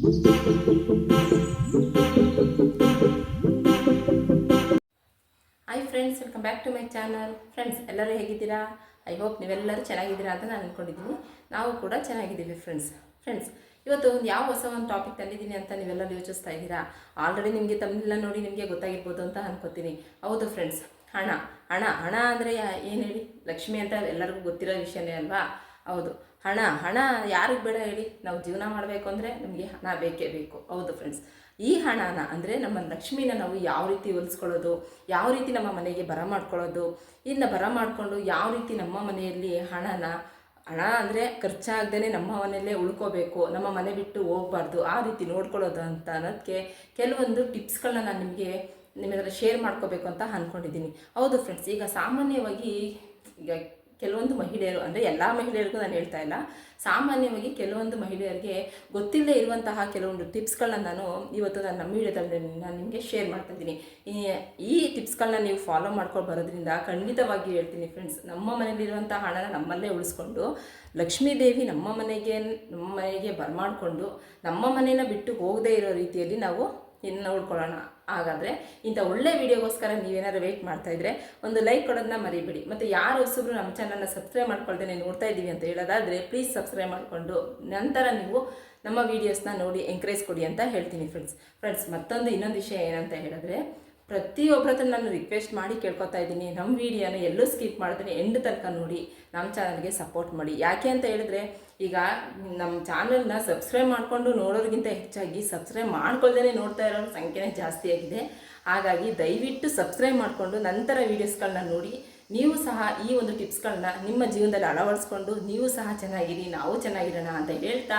Hi friends welcome back to my channel friends ಎಲ್ಲರೂ ಹೇಗಿದ್ದೀರಾ? I hope ನೀವೆಲ್ಲರೂ ಚೆನ್ನಾಗಿದ್ದೀರಾ ಅಂತ ನಾನು ಅಂದ್ಕೊಂಡಿದ್ದೀನಿ ನಾವು ಕೂಡ ಚೆನ್ನಾಗಿದ್ದೀವಿ ಫ್ರೆಂಡ್ಸ್ ಫ್ರೆಂಡ್ಸ್ ಇವತ್ತು ಒಂದು ಯಾವ ಹೊಸ ಒಂದು ಟಾಪಿಕ್ ತಂದಿದ್ದೀನಿ ಅಂತ ನೀವೆಲ್ಲರೂ ಯೋಚಿಸ್ತಾ ಇದ್ದೀರಾ? ಆಲ್ರೆಡಿ ನಿಮಗೆ ತಮ್ಮೆಲ್ಲ ನೋಡಿ ನಿಮಗೆ ಗೊತ್ತಾಗಿರ್ಬೋದು ಅಂತ ಅನ್ಕೋತೀನಿ. ಹೌದು ಫ್ರೆಂಡ್ಸ್ ಹಣ. ಹಣ ಹಣ ಅಂದರೆ ಏನು ಹೇಳಿ? ಲಕ್ಷ್ಮಿ ಅಂತ ಎಲ್ಲರಿಗೂ ಗೊತ್ತಿರೋ ವಿಷಯನೇ ಅಲ್ವಾ? ಹೌದು. ಹಣ ಹಣ ಯಾರಿಗೆ ಬೇಡ ಹೇಳಿ? ನಾವು ಜೀವನ ಮಾಡಬೇಕು ಅಂದರೆ ನಮಗೆ ಹಣ ಬೇಕೇ ಬೇಕು. ಹೌದು ಫ್ರೆಂಡ್ಸ್ ಈ ಹಣನ ಅಂದರೆ ನಮ್ಮ ಲಕ್ಷ್ಮಿನ ನಾವು ಯಾವ ರೀತಿ ಹೊಲಿಸ್ಕೊಳ್ಳೋದು, ಯಾವ ರೀತಿ ನಮ್ಮ ಮನೆಗೆ ಬರ ಮಾಡ್ಕೊಳ್ಳೋದು ಇನ್ನು ಬರ ಮಾಡಿಕೊಂಡು ಯಾವ ರೀತಿ ನಮ್ಮ ಮನೆಯಲ್ಲಿ ಹಣನ, ಹಣ ಅಂದರೆ ಖರ್ಚಾಗ್ದೇ ನಮ್ಮ ಮನೆಯಲ್ಲೇ ಉಳ್ಕೋಬೇಕು, ನಮ್ಮ ಮನೆ ಬಿಟ್ಟು ಹೋಗ್ಬಾರ್ದು, ಆ ರೀತಿ ನೋಡ್ಕೊಳ್ಳೋದು ಅಂತ ಅನ್ನೋದಕ್ಕೆ ಕೆಲವೊಂದು ಟಿಪ್ಸ್ಗಳನ್ನ ನಾನು ನಿಮಗೆ ನಿಮ್ಮ ಶೇರ್ ಮಾಡ್ಕೋಬೇಕು ಅಂತ ಅಂದ್ಕೊಂಡಿದ್ದೀನಿ ಹೌದು ಫ್ರೆಂಡ್ಸ್ ಈಗ ಸಾಮಾನ್ಯವಾಗಿ ಈಗ ಕೆಲವೊಂದು ಮಹಿಳೆಯರು, ಅಂದರೆ ಎಲ್ಲ ಮಹಿಳೆಯರಿಗೂ ನಾನು ಹೇಳ್ತಾ ಇಲ್ಲ, ಸಾಮಾನ್ಯವಾಗಿ ಕೆಲವೊಂದು ಮಹಿಳೆಯರಿಗೆ ಗೊತ್ತಿಲ್ಲದೆ ಇರುವಂತಹ ಕೆಲವೊಂದು ಟಿಪ್ಸ್ಗಳನ್ನ ನಾನು ಇವತ್ತು ನಾನು ನಮ್ಮ ನಾನು ನಿಮಗೆ ಶೇರ್ ಮಾಡ್ತಾ ಇದ್ದೀನಿ. ಈ- ಈ ಟಿಪ್ಸ್ಗಳನ್ನ ನೀವು ಫಾಲೋ ಮಾಡ್ಕೊಂಡು ಬರೋದ್ರಿಂದ ಖಂಡಿತವಾಗಿ ಹೇಳ್ತೀನಿ ಫ್ರೆಂಡ್ಸ್ ನಮ್ಮ ಮನೆಯಲ್ಲಿರುವಂಥ ಹಣನ ನಮ್ಮಲ್ಲೇ ಉಳಿಸ್ಕೊಂಡು, ಲಕ್ಷ್ಮೀ ದೇವಿ ನಮ್ಮ ಮನೆಗೆ ನಮ್ಮ ಮನೆಗೆ ಬರಮಾಡಿಕೊಂಡು, ನಮ್ಮ ಮನೇನ ಬಿಟ್ಟು ಹೋಗದೇ ಇರೋ ರೀತಿಯಲ್ಲಿ ನಾವು ಇನ್ನು ನೋಡ್ಕೊಳ್ಳೋಣ ಹಾಗಾದರೆ ಇಂಥ ಒಳ್ಳೆ ವಿಡಿಯೋಗೋಸ್ಕರ ನೀವೇನಾದ್ರು ವೆಯ್ಟ್ ಮಾಡ್ತಾ ಇದ್ರೆ ಒಂದು ಲೈಕ್ ಕೊಡೋದನ್ನ ಮರಿಬೇಡಿ. ಮತ್ತು ಯಾರು ಹೊಸಬ್ರು ನಮ್ಮ ಚಾನಲ್ನ ಸಬ್ಸ್ಕ್ರೈಬ್ ಮಾಡ್ಕೊಳ್ತೇನೆ ನೋಡ್ತಾ ಇದ್ದೀವಿ ಅಂತ ಹೇಳೋದಾದರೆ ಪ್ಲೀಸ್ ಸಬ್ಸ್ಕ್ರೈಬ್ ಮಾಡಿಕೊಂಡು ನಂತರ ನೀವು ನಮ್ಮ ವೀಡಿಯೋಸ್ನ ನೋಡಿ ಎಂಕರೇಜ್ ಕೊಡಿ ಅಂತ ಹೇಳ್ತೀನಿ ಫ್ರೆಂಡ್ಸ್ ಫ್ರೆಂಡ್ಸ್ ಮತ್ತೊಂದು ಇನ್ನೊಂದು ವಿಷಯ ಏನಂತ ಹೇಳಿದ್ರೆ ಪ್ರತಿಯೊಬ್ಬರ ಹತ್ರ ನಾನು ರಿಕ್ವೆಸ್ಟ್ ಮಾಡಿ ಕೇಳ್ಕೊತಾ ಇದ್ದೀನಿ. ನಮ್ಮ ವೀಡಿಯೋನ ಎಲ್ಲೂ ಸ್ಕಿಪ್ ಮಾಡ್ತೀನಿ ಎಂಡ್ ತನಕ ನೋಡಿ ನಮ್ಮ ಚಾನಲ್ಗೆ ಸಪೋರ್ಟ್ ಮಾಡಿ. ಯಾಕೆ ಅಂತ ಹೇಳಿದ್ರೆ ಈಗ ನಮ್ಮ ಚಾನಲ್ನ ಸಬ್ಸ್ಕ್ರೈಬ್ ಮಾಡಿಕೊಂಡು ನೋಡೋರಿಗಿಂತ ಹೆಚ್ಚಾಗಿ ಸಬ್ಸ್ಕ್ರೈಬ್ ಮಾಡ್ಕೊಳ್ದೇ ನೋಡ್ತಾ ಇರೋ ಸಂಖ್ಯೆನೇ ಜಾಸ್ತಿ ಆಗಿದೆ. ಹಾಗಾಗಿ ದಯವಿಟ್ಟು ಸಬ್ಸ್ಕ್ರೈಬ್ ಮಾಡಿಕೊಂಡು ನಂತರ ವೀಡಿಯೋಸ್ಗಳನ್ನ ನೋಡಿ. ನೀವು ಸಹ ಈ ಒಂದು ಟಿಪ್ಸ್ಗಳನ್ನ ನಿಮ್ಮ ಜೀವನದಲ್ಲಿ ಅಳವಡಿಸ್ಕೊಂಡು ನೀವು ಸಹ ಚೆನ್ನಾಗಿರಿ, ನಾವು ಚೆನ್ನಾಗಿರೋಣ ಅಂತ ಹೇಳ್ತಾ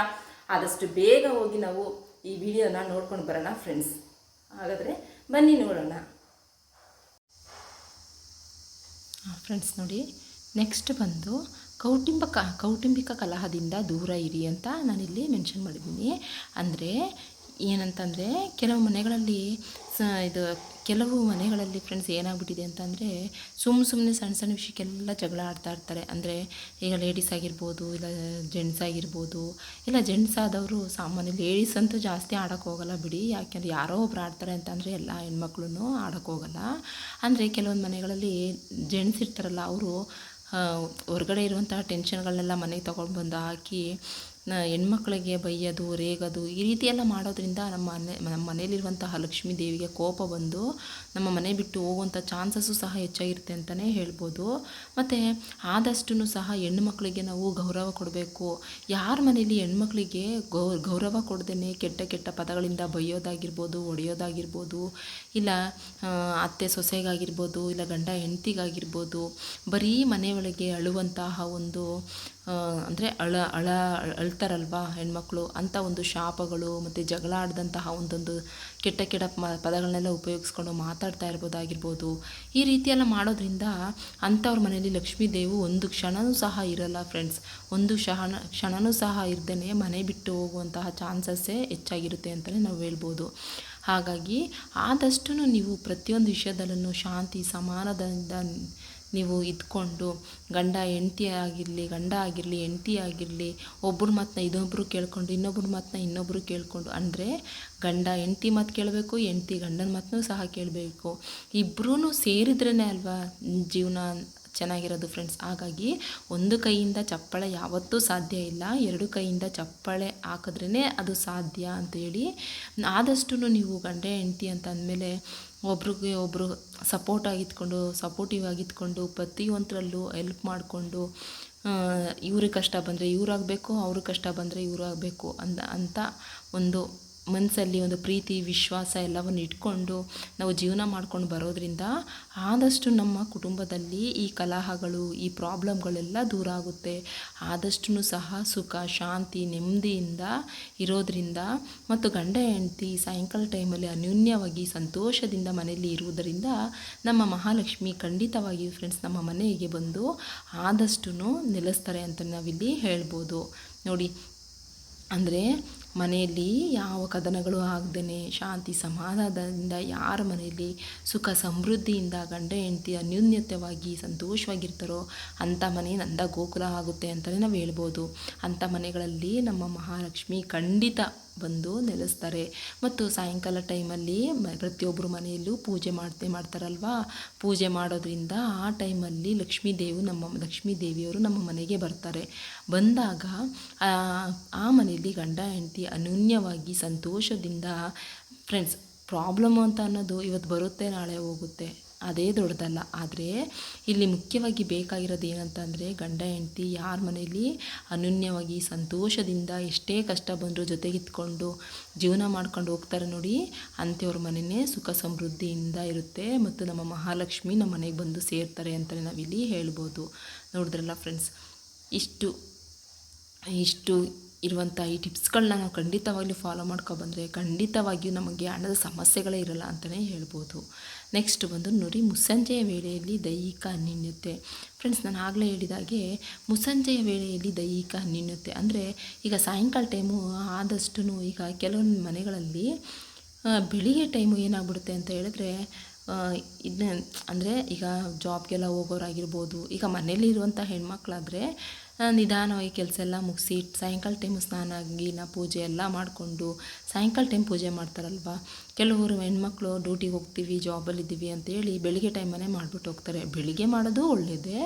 ಆದಷ್ಟು ಬೇಗ ಹೋಗಿ ನಾವು ಈ ವಿಡಿಯೋನ ನೋಡ್ಕೊಂಡು ಬರೋಣ ಫ್ರೆಂಡ್ಸ್. ಹಾಗಾದರೆ ಬನ್ನಿ ನೋಡೋಣ. ಫ್ರೆಂಡ್ಸ್ ನೋಡಿ, ನೆಕ್ಸ್ಟ್ ಬಂದು ಕೌಟುಂಬಿಕ ಕೌಟುಂಬಿಕ ಕಲಹದಿಂದ ದೂರ ಇರಿ ಅಂತ ನಾನಿಲ್ಲಿ ಮೆನ್ಷನ್ ಮಾಡಿದ್ದೀನಿ. ಅಂದರೆ ಏನಂತಂದರೆ ಕೆಲವು ಮನೆಗಳಲ್ಲಿ ಸ, ಇದು ಕೆಲವು ಮನೆಗಳಲ್ಲಿ ಫ್ರೆಂಡ್ಸ್ ಏನಾಗ್ಬಿಟ್ಟಿದೆ ಅಂತಂದರೆ ಸುಮ್ಮ ಸುಮ್ಮನೆ ಸಣ್ಣ ಸಣ್ಣ ವಿಷಯಕ್ಕೆಲ್ಲ ಜಗಳ ಆಡ್ತಾ ಇರ್ತಾರೆ. ಅಂದರೆ ಈಗ ಲೇಡೀಸ್ ಆಗಿರ್ಬೋದು, ಇಲ್ಲ ಜೆಂಟ್ಸ್ ಆಗಿರ್ಬೋದು, ಇಲ್ಲ ಜೆಂಟ್ಸ್ ಆದವರು ಸಾಮಾನ್ಯ ಲೇಡೀಸ್ ಅಂತೂ ಜಾಸ್ತಿ ಆಡೋಕ್ಕೆ ಹೋಗಲ್ಲ ಬಿಡಿ. ಯಾಕೆಂದರೆ ಯಾರೋ ಒಬ್ರು ಆಡ್ತಾರೆ ಅಂತಂದರೆ ಎಲ್ಲ ಹೆಣ್ಮಕ್ಳು ಆಡೋಕ್ಕೆ ಹೋಗಲ್ಲ. ಅಂದರೆ ಕೆಲವೊಂದು ಮನೆಗಳಲ್ಲಿ ಜೆಂಟ್ಸ್ ಇರ್ತಾರಲ್ಲ, ಅವರು ಹೊರಗಡೆ ಇರುವಂತಹ ಟೆನ್ಷನ್ಗಳನ್ನೆಲ್ಲ ಮನೆಗೆ ತೊಗೊಂಡು ಬಂದು ಹಾಕಿ ಹೆಣ್ಮಕ್ಳಿಗೆ ಬೈಯೋದು, ರೇಗೋದು ಈ ರೀತಿ ಎಲ್ಲ ಮಾಡೋದ್ರಿಂದ ನಮ್ಮ ಮನೆ, ನಮ್ಮ ಮನೇಲಿರುವಂತಹ ಲಕ್ಷ್ಮೀ ದೇವಿಗೆ ಕೋಪ ಬಂದು ನಮ್ಮ ಮನೆ ಬಿಟ್ಟು ಹೋಗುವಂಥ ಚಾನ್ಸಸ್ಸು ಸಹ ಹೆಚ್ಚಾಗಿರುತ್ತೆ ಅಂತಲೇ ಹೇಳ್ಬೋದು. ಮತ್ತು ಆದಷ್ಟು ಸಹ ಹೆಣ್ಮಕ್ಳಿಗೆ ನಾವು ಗೌರವ ಕೊಡಬೇಕು. ಯಾರ ಮನೇಲಿ ಹೆಣ್ಮಕ್ಳಿಗೆ ಗೌ, ಗೌರವ ಕೊಡ್ದೇ ಕೆಟ್ಟ ಕೆಟ್ಟ ಪದಗಳಿಂದ ಬೈಯೋದಾಗಿರ್ಬೋದು ಒಡೆಯೋದಾಗಿರ್ಬೋದು ಇಲ್ಲ ಅತ್ತೆ ಸೊಸೆಗಾಗಿರ್ಬೋದು, ಇಲ್ಲ ಗಂಡ ಹೆಂಡತಿಗಾಗಿರ್ಬೋದು, ಬರೀ ಮನೆಯೊಳಗೆ ಅಳುವಂತಹ ಒಂದು ಅಂದರೆ ಅಳ ಅಳ, ಅಳ್ತಾರಲ್ವಾ ಹೆಣ್ಮಕ್ಳು? ಅಂಥ ಒಂದು ಶಾಪಗಳು ಮತ್ತು ಜಗಳ ಆಡಿದಂತಹ ಒಂದೊಂದು ಕೆಟ್ಟ ಕೆಟ್ಟ ಪದಗಳನ್ನೆಲ್ಲ ಉಪಯೋಗಿಸ್ಕೊಂಡು ಮಾತಾಡ್ತಾ ಇರ್ಬೋದಾಗಿರ್ಬೋದು. ಈ ರೀತಿಯೆಲ್ಲ ಮಾಡೋದ್ರಿಂದ ಅಂಥವ್ರ ಮನೆಯಲ್ಲಿ ಲಕ್ಷ್ಮೀ ದೇವು ಒಂದು ಕ್ಷಣವೂ ಸಹ ಇರಲ್ಲ ಫ್ರೆಂಡ್ಸ್ ಒಂದು ಕ್ಷಣ ಕ್ಷಣವೂ ಸಹ ಇರ್ದೇ ಮನೆ ಬಿಟ್ಟು ಹೋಗುವಂತಹ ಚಾನ್ಸಸ್ಸೇ ಹೆಚ್ಚಾಗಿರುತ್ತೆ ಅಂತಲೇ ನಾವು ಹೇಳ್ಬೋದು. ಹಾಗಾಗಿ ಆದಷ್ಟು ನೀವು ಪ್ರತಿಯೊಂದು ವಿಷಯದಲ್ಲೂ ಶಾಂತಿ ಸಮಾನದಿಂದ ನೀವು ಇದ್ಕೊಂಡು ಗಂಡ ಹೆಂಡ್ತಿ ಆಗಿರಲಿ, ಗಂಡ ಆಗಿರಲಿ, ಹೆಂಡ್ತಿ ಆಗಿರಲಿ ಒಬ್ಬರ ಮಾತನ್ನ ಇನ್ನೊಬ್ಬರು ಕೇಳ್ಕೊಂಡು ಇನ್ನೊಬ್ಬರ ಮಾತನ್ನ ಇನ್ನೊಬ್ಬರು ಕೇಳಿಕೊಂಡು ಅಂದರೆ ಗಂಡ ಹೆಂಡ್ತಿ ಮಾತು ಕೇಳಬೇಕು, ಹೆಂಡ್ತಿ ಗಂಡನ ಮಾತನ್ನು ಸಹ ಕೇಳಬೇಕು. ಇಬ್ಬರೂ ಸೇರಿದ್ರೇ ಅಲ್ವಾ ಜೀವನ ಚೆನ್ನಾಗಿರೋದು ಫ್ರೆಂಡ್ಸ್ ಹಾಗಾಗಿ ಒಂದು ಕೈಯಿಂದ ಚಪ್ಪಳೆ ಯಾವತ್ತೂ ಸಾಧ್ಯ ಇಲ್ಲ, ಎರಡು ಕೈಯಿಂದ ಚಪ್ಪಳೆ ಹಾಕಿದ್ರೇ ಅದು ಸಾಧ್ಯ ಅಂತ ಹೇಳಿ ಆದಷ್ಟು ನೀವು ಗಂಡ ಹೆಂಡ್ತಿ ಅಂತ ಅಂದಮೇಲೆ ಒಬ್ರಿಗೆ ಒಬ್ಬರು ಸಪೋರ್ಟ್ ಆಗಿದ್ಕೊಂಡು ಸಪೋರ್ಟಿವ್ ಆಗಿದ್ಕೊಂಡು, ಪ್ರತಿಯೊಂದರಲ್ಲೂ ಹೆಲ್ಪ್ ಮಾಡಿಕೊಂಡು ಇವ್ರಿಗೆ ಕಷ್ಟ ಬಂದರೆ ಇವ್ರಾಗಬೇಕು, ಅವ್ರಿಗೆ ಕಷ್ಟ ಬಂದರೆ ಇವ್ರಾಗಬೇಕು ಅಂದ, ಅಂತ ಒಂದು ಮನಸ್ಸಲ್ಲಿ ಒಂದು ಪ್ರೀತಿ, ವಿಶ್ವಾಸ ಎಲ್ಲವನ್ನು ಇಟ್ಕೊಂಡು ನಾವು ಜೀವನ ಮಾಡ್ಕೊಂಡು ಬರೋದ್ರಿಂದ ಆದಷ್ಟು ನಮ್ಮ ಕುಟುಂಬದಲ್ಲಿ ಈ ಕಲಹಗಳು, ಈ ಪ್ರಾಬ್ಲಮ್ಗಳೆಲ್ಲ ದೂರ ಆಗುತ್ತೆ. ಆದಷ್ಟು ಸಹ ಸುಖ, ಶಾಂತಿ, ನೆಮ್ಮದಿಯಿಂದ ಇರೋದ್ರಿಂದ ಮತ್ತು ಗಂಡ, ಹೆಂಡತಿ ಸಾಯಂಕಾಲ ಟೈಮಲ್ಲಿ ಅನ್ಯೂನ್ಯವಾಗಿ ಸಂತೋಷದಿಂದ ಮನೆಯಲ್ಲಿ ಇರುವುದರಿಂದ ನಮ್ಮ ಮಹಾಲಕ್ಷ್ಮಿ ಖಂಡಿತವಾಗಿಯೂ ಫ್ರೆಂಡ್ಸ್ ನಮ್ಮ ಮನೆಗೆ ಬಂದು ಆದಷ್ಟು ನೆಲೆಸ್ತಾರೆ ಅಂತ ನಾವಿಲ್ಲಿ ಹೇಳ್ಬೋದು. ನೋಡಿ ಅಂದರೆ ಮನೆಯಲ್ಲಿ ಯಾವ ಕದನಗಳು ಆಗದೇ ಶಾಂತಿ ಸಮಾಧಾನದಿಂದ ಯಾರ ಮನೆಯಲ್ಲಿ ಸುಖ ಸಮೃದ್ಧಿಯಿಂದ ಗಂಡ ಹೆಂಡತಿ ಅನ್ಯೂನ್ಯತವಾಗಿ ಸಂತೋಷವಾಗಿರ್ತಾರೋ ಅಂಥ ಮನೆ ನಂದ ಗೋಕುಲ ಆಗುತ್ತೆ ಅಂತಲೇ ನಾವು ಹೇಳ್ಬೋದು. ಅಂಥ ಮನೆಗಳಲ್ಲಿ ನಮ್ಮ ಮಹಾಲಕ್ಷ್ಮಿ ಖಂಡಿತ ಬಂದು ನೆಲೆಸ್ತಾರೆ. ಮತ್ತು ಸಾಯಂಕಾಲ ಟೈಮಲ್ಲಿ ಪ್ರತಿಯೊಬ್ಬರು ಮನೆಯಲ್ಲೂ ಪೂಜೆ ಮಾಡ್ತೇ, ಮಾಡ್ತಾರಲ್ವಾ? ಪೂಜೆ ಮಾಡೋದ್ರಿಂದ ಆ ಟೈಮಲ್ಲಿ ಲಕ್ಷ್ಮೀ ದೇವು, ನಮ್ಮ ಲಕ್ಷ್ಮೀ ದೇವಿಯವರು ನಮ್ಮ ಮನೆಗೆ ಬರ್ತಾರೆ. ಬಂದಾಗ, ಆ ಮನೆಯಲ್ಲಿ ಗಂಡ, ಹೆಂಡತಿ ಅನ್ಯೂನ್ಯವಾಗಿ ಸಂತೋಷದಿಂದ, ಫ್ರೆಂಡ್ಸ್, ಪ್ರಾಬ್ಲಮ್ ಅಂತ ಅನ್ನೋದು ಇವತ್ತು ಬರುತ್ತೆ, ನಾಳೆ ಹೋಗುತ್ತೆ. ಅದೇ ದೊಡ್ಡದಲ್ಲ. ಆದರೆ ಇಲ್ಲಿ ಮುಖ್ಯವಾಗಿ ಬೇಕಾಗಿರೋದು ಏನಂತಂದರೆ ಗಂಡ, ಹೆಂಡತಿ ಯಾರ ಮನೆಯಲ್ಲಿ ಅನನ್ಯವಾಗಿ ಸಂತೋಷದಿಂದ ಎಷ್ಟೇ ಕಷ್ಟ ಬಂದರೂ ಜೊತೆಗಿತ್ಕೊಂಡು ಜೀವನ ಮಾಡ್ಕೊಂಡು ಹೋಗ್ತಾರೆ ನೋಡಿ, ಅಂಥವ್ರ ಮನೆಯೇ ಸುಖ ಸಮೃದ್ಧಿಯಿಂದ ಇರುತ್ತೆ ಮತ್ತು ನಮ್ಮ ಮಹಾಲಕ್ಷ್ಮಿ ನಮ್ಮ ಮನೆಗೆ ಬಂದು ಸೇರ್ತಾರೆ ಅಂತಲೇ ನಾವಿಲ್ಲಿ ಹೇಳ್ಬೋದು. ನೋಡಿದ್ರಲ್ಲ ಫ್ರೆಂಡ್ಸ್ ಇಷ್ಟು ಇಷ್ಟು ಇರುವಂಥ ಈ ಟಿಪ್ಸ್ಗಳನ್ನ ನಾವು ಖಂಡಿತವಾಗ್ಲೂ ಫಾಲೋ ಮಾಡ್ಕೊಬಂದರೆ ಖಂಡಿತವಾಗಿಯೂ ನಮಗೆ ಹಣದ ಸಮಸ್ಯೆಗಳೇ ಇರಲ್ಲ ಅಂತಲೇ ಹೇಳ್ಬೋದು. ನೆಕ್ಸ್ಟ್ ಬಂದು ನುರಿ ಮುಸ್ಸಂಜೆಯ ವೇಳೆಯಲ್ಲಿ ದೈಹಿಕ ಅನ್ಯೂನ್ಯತೆ. ಫ್ರೆಂಡ್ಸ್ ನಾನು ಆಗಲೇ ಹೇಳಿದಾಗೆ ಮುಸ್ಸಂಜೆಯ ವೇಳೆಯಲ್ಲಿ ದೈಹಿಕ ಅನ್ಯೂನ್ಯತೆ ಅಂದರೆ ಈಗ ಸಾಯಂಕಾಲ ಟೈಮು ಆದಷ್ಟು ಈಗ ಕೆಲವೊಂದು ಮನೆಗಳಲ್ಲಿ ಬೆಳಿಗ್ಗೆ ಟೈಮು ಏನಾಗ್ಬಿಡುತ್ತೆ ಅಂತ ಹೇಳಿದ್ರೆ ಇದನ್ನ ಅಂದರೆ ಈಗ ಜಾಬ್ಗೆಲ್ಲ ಹೋಗೋರಾಗಿರ್ಬೋದು, ಈಗ ಮನೇಲಿರುವಂಥ ಹೆಣ್ಮಕ್ಳಾದರೆ ನಿಧಾನವಾಗಿ ಕೆಲಸ ಎಲ್ಲ ಮುಗಿಸಿ ಸಾಯಂಕಾಲ ಟೈಮ್ ಸ್ನಾನ ಗೀನ ಪೂಜೆ ಎಲ್ಲ ಮಾಡಿಕೊಂಡು ಸಾಯಂಕಾಲ ಟೈಮ್ ಪೂಜೆ ಮಾಡ್ತಾರಲ್ವ? ಕೆಲವರು ಹೆಣ್ಮಕ್ಳು ಡ್ಯೂಟಿಗೆ ಹೋಗ್ತೀವಿ ಜಾಬಲ್ಲಿದ್ದೀವಿ ಅಂತೇಳಿ ಬೆಳಿಗ್ಗೆ ಟೈಮನ್ನೇ ಮಾಡಿಬಿಟ್ಟು ಹೋಗ್ತಾರೆ. ಬೆಳಿಗ್ಗೆ ಮಾಡೋದು ಒಳ್ಳೆಯದೇ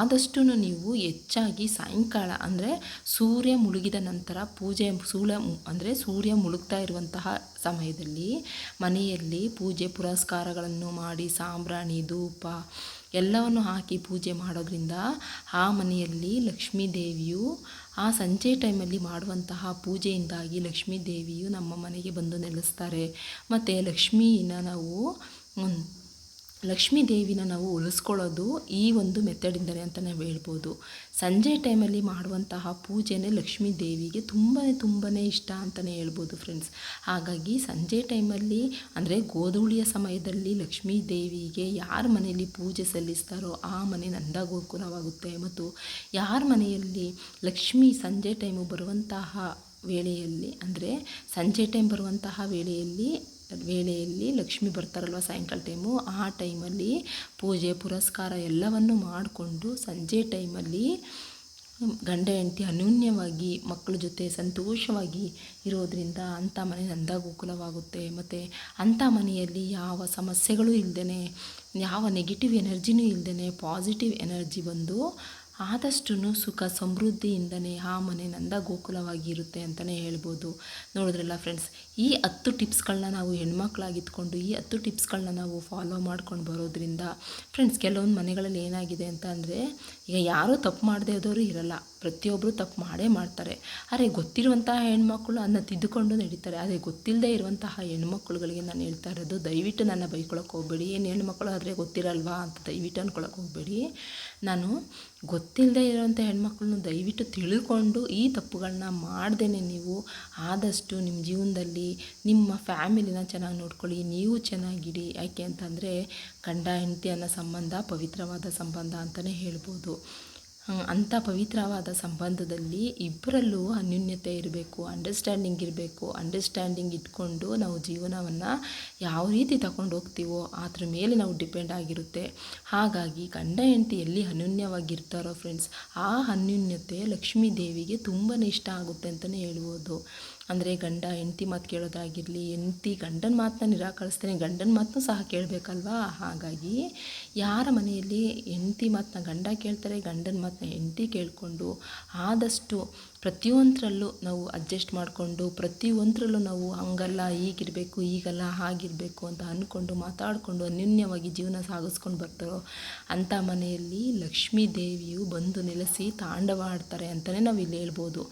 ಆದಷ್ಟು ನೀವು ಹೆಚ್ಚಾಗಿ ಸಾಯಂಕಾಲ ಅಂದರೆ ಸೂರ್ಯ ಮುಳುಗಿದ ನಂತರ ಪೂಜೆ ಸೂಳ ಅಂದರೆ ಸೂರ್ಯ ಮುಳುಗ್ತಾ ಇರುವಂತಹ ಸಮಯದಲ್ಲಿ ಮನೆಯಲ್ಲಿ ಪೂಜೆ ಪುರಸ್ಕಾರಗಳನ್ನು ಮಾಡಿ ಸಾಂಬ್ರಾಣಿ, ಧೂಪ ಎಲ್ಲವನ್ನು ಹಾಕಿ ಪೂಜೆ ಮಾಡೋದ್ರಿಂದ ಆ ಮನೆಯಲ್ಲಿ ಲಕ್ಷ್ಮೀ ದೇವಿಯು ಆ ಸಂಜೆ ಟೈಮಲ್ಲಿ ಮಾಡುವಂತಹ ಪೂಜೆಯಿಂದಾಗಿ ಲಕ್ಷ್ಮೀ ದೇವಿಯು ನಮ್ಮ ಮನೆಗೆ ಬಂದು ನೆಲೆಸ್ತಾರೆ. ಮತ್ತು ಲಕ್ಷ್ಮೀನ ನಾವು ಲಕ್ಷ್ಮೀ ದೇವಿನ ನಾವು ಉಳಿಸ್ಕೊಳ್ಳೋದು ಈ ಒಂದು ಮೆಥಡಿಂದಲೇ ಅಂತ ನಾವು ಹೇಳ್ಬೋದು. ಸಂಜೆ ಟೈಮಲ್ಲಿ ಮಾಡುವಂತಹ ಪೂಜೆನೇ ಲಕ್ಷ್ಮೀ ದೇವಿಗೆ ತುಂಬಾ ತುಂಬಾ ಇಷ್ಟ ಅಂತಲೇ ಹೇಳ್ಬೋದು ಫ್ರೆಂಡ್ಸ್ ಹಾಗಾಗಿ ಸಂಜೆ ಟೈಮಲ್ಲಿ ಅಂದರೆ ಗೋಧೂಳಿಯ ಸಮಯದಲ್ಲಿ ಲಕ್ಷ್ಮೀ ದೇವಿಗೆ ಯಾರ ಮನೆಯಲ್ಲಿ ಪೂಜೆ ಸಲ್ಲಿಸ್ತಾರೋ ಆ ಮನೆ ನಂದಗೋಕುಲವಾಗುತ್ತೆ. ಮತ್ತು ಯಾರ ಮನೆಯಲ್ಲಿ ಲಕ್ಷ್ಮೀ ಸಂಜೆ ಟೈಮು ಬರುವಂತಹ ವೇಳೆಯಲ್ಲಿ ಅಂದರೆ ಸಂಜೆ ಟೈಮ್ ಬರುವಂತಹ ವೇಳೆಯಲ್ಲಿ ವೇಳೆಯಲ್ಲಿ ಲಕ್ಷ್ಮಿ ಬರ್ತಾರಲ್ವ ಸಾಯಂಕಾಲ ಟೈಮು, ಆ ಟೈಮಲ್ಲಿ ಪೂಜೆ, ಪುರಸ್ಕಾರ ಎಲ್ಲವನ್ನು ಮಾಡಿಕೊಂಡು ಸಂಜೆ ಟೈಮಲ್ಲಿ ಗಂಡ, ಹೆಂಡತಿ ಅನ್ಯೂನ್ಯವಾಗಿ ಮಕ್ಕಳ ಜೊತೆ ಸಂತೋಷವಾಗಿ ಇರೋದರಿಂದ ಅಂಥ ಮನೆ ನಂದಗೋಕುಲವಾಗುತ್ತೆ. ಮತ್ತು ಅಂಥ ಮನೆಯಲ್ಲಿ ಯಾವ ಸಮಸ್ಯೆಗಳು ಇಲ್ಲದೇ ಯಾವ ನೆಗೆಟಿವ್ ಎನರ್ಜಿನೂ ಇಲ್ಲದೇ ಪಾಸಿಟಿವ್ ಎನರ್ಜಿ ಬಂದು ಆದಷ್ಟು ಸುಖ ಸಮೃದ್ಧಿಯಿಂದನೇ ಆ ಮನೆ ನಂದ ಗೋಕುಲವಾಗಿರುತ್ತೆ ಅಂತಲೇ ಹೇಳ್ಬೋದು. ನೋಡಿದ್ರಲ್ಲ ಫ್ರೆಂಡ್ಸ್ ಈ ಹತ್ತು ಟಿಪ್ಸ್ಗಳನ್ನ ನಾವು ಹೆಣ್ಮಕ್ಳಾಗಿತ್ಕೊಂಡು ಈ ಹತ್ತು ಟಿಪ್ಸ್ಗಳನ್ನ ನಾವು ಫಾಲೋ ಮಾಡ್ಕೊಂಡು ಬರೋದ್ರಿಂದ ಫ್ರೆಂಡ್ಸ್ ಕೆಲವೊಂದು ಮನೆಗಳಲ್ಲಿ ಏನಾಗಿದೆ ಅಂತ ಅಂದರೆ, ಈಗ ಯಾರೂ ತಪ್ಪು ಮಾಡದೇ ಇದ್ದವರು ಇರಲ್ಲ. ಪ್ರತಿಯೊಬ್ಬರು ತಪ್ಪು ಮಾಡೇ ಮಾಡ್ತಾರೆ. ಆದರೆ ಗೊತ್ತಿರುವಂತಹ ಹೆಣ್ಮಕ್ಳು ಅದನ್ನ ತಿದ್ದುಕೊಂಡು ನಡೀತಾರೆ. ಆದರೆ ಗೊತ್ತಿಲ್ಲದೆ ಇರುವಂತಹ ಹೆಣ್ಮಕ್ಳುಗಳಿಗೆ ನಾನು ಹೇಳ್ತಾ ಇರೋದು, ದಯವಿಟ್ಟು ನನ್ನ ಬೈಕೊಳಕ್ಕೆ ಹೋಗಬೇಡಿ. ಏನು ಹೆಣ್ಮಕ್ಳು ಆದರೆ ಗೊತ್ತಿರಲ್ವಾ ಅಂತ ದಯವಿಟ್ಟು ಅನ್ಕೊಳಕ್ಕೆ ಹೋಗಬೇಡಿ. ನಾನು ಗೊತ್ತಿಲ್ಲದೆ ಇರೋವಂಥ ಹೆಣ್ಮಕ್ಳನ್ನು ದಯವಿಟ್ಟು ತಿಳ್ಕೊಂಡು ಈ ತಪ್ಪುಗಳನ್ನ ಮಾಡ್ದೇ ನೀವು. ಆದಷ್ಟು ನಿಮ್ಮ ಜೀವನದಲ್ಲಿ ನಿಮ್ಮ ಫ್ಯಾಮಿಲಿನ ಚೆನ್ನಾಗಿ ನೋಡ್ಕೊಳ್ಳಿ, ನೀವು ಚೆನ್ನಾಗಿಡಿ ಯಾಕೆ ಅಂತಂದರೆ ಗಂಡ ಹೆಂಡತಿ ಅನ್ನೋ ಸಂಬಂಧ, ಪವಿತ್ರವಾದ ಸಂಬಂಧ ಅಂತಲೇ ಹೇಳ್ಬೋದು. ಅಂಥ ಪವಿತ್ರವಾದ ಸಂಬಂಧದಲ್ಲಿ ಇಬ್ಬರಲ್ಲೂ ಅನ್ಯೂನ್ಯತೆ ಇರಬೇಕು ಅಂಡರ್ಸ್ಟ್ಯಾಂಡಿಂಗ್ ಇರಬೇಕು. ಅಂಡರ್ಸ್ಟ್ಯಾಂಡಿಂಗ್ ಇಟ್ಕೊಂಡು ನಾವು ಜೀವನವನ್ನು ಯಾವ ರೀತಿ ತಗೊಂಡು ಹೋಗ್ತೀವೋ ಅದ್ರ ಮೇಲೆ ನಾವು ಡಿಪೆಂಡ್ ಆಗಿರುತ್ತೆ. ಹಾಗಾಗಿ ಗಂಡ ಹೆಂಡತಿ ಎಲ್ಲಿ ಅನ್ಯೂನ್ಯವಾಗಿರ್ತಾರೋ ಫ್ರೆಂಡ್ಸ್ ಆ ಅನ್ಯೂನ್ಯತೆ ಲಕ್ಷ್ಮೀ ದೇವಿಗೆ ತುಂಬಾ ಇಷ್ಟ ಆಗುತ್ತೆ ಅಂತಲೇ ಹೇಳ್ಬೋದು. ಅಂದರೆ ಗಂಡ ಹೆಂಡತಿ ಮಾತು ಕೇಳೋದಾಗಿರಲಿ, ಹೆಂಡತಿ ಗಂಡನ ಮಾತನ್ನ ನಿರಾಕರಿಸ್ತೇನೆ, ಗಂಡನ ಮಾತನ್ನು ಸಹ ಕೇಳಬೇಕಲ್ವಾ? ಹಾಗಾಗಿ ಯಾರ ಮನೆಯಲ್ಲಿ ಹೆಂಡತಿ ಮಾತನ್ನ ಗಂಡ ಕೇಳ್ತಾರೆ, ಗಂಡನ ಮಾತನ್ನ ಹೆಂಡತಿ ಕೇಳಿಕೊಂಡು ಆದಷ್ಟು ಪ್ರತಿಯೊಂದರಲ್ಲೂ ನಾವು ಅಡ್ಜಸ್ಟ್ ಮಾಡಿಕೊಂಡು, ಪ್ರತಿಯೊಂದರಲ್ಲೂ ನಾವು ಹಂಗಲ್ಲ, ಹೀಗಿರಬೇಕು ಈಗಲ್ಲ ಹಾಗಿರಬೇಕು ಅಂತ ಅಂದ್ಕೊಂಡು ಮಾತಾಡಿಕೊಂಡು ಅನ್ಯೂನ್ಯವಾಗಿ ಜೀವನ ಸಾಗಿಸ್ಕೊಂಡು ಬರ್ತಾರೋ ಅಂಥ ಮನೆಯಲ್ಲಿ ಲಕ್ಷ್ಮೀ ದೇವಿಯು ಬಂದು ನೆಲೆಸಿ ತಾಂಡವ ಆಡ್ತಾರೆ ಅಂತಲೇ ನಾವು ಇಲ್ಲಿ ಹೇಳ್ಬೋದು.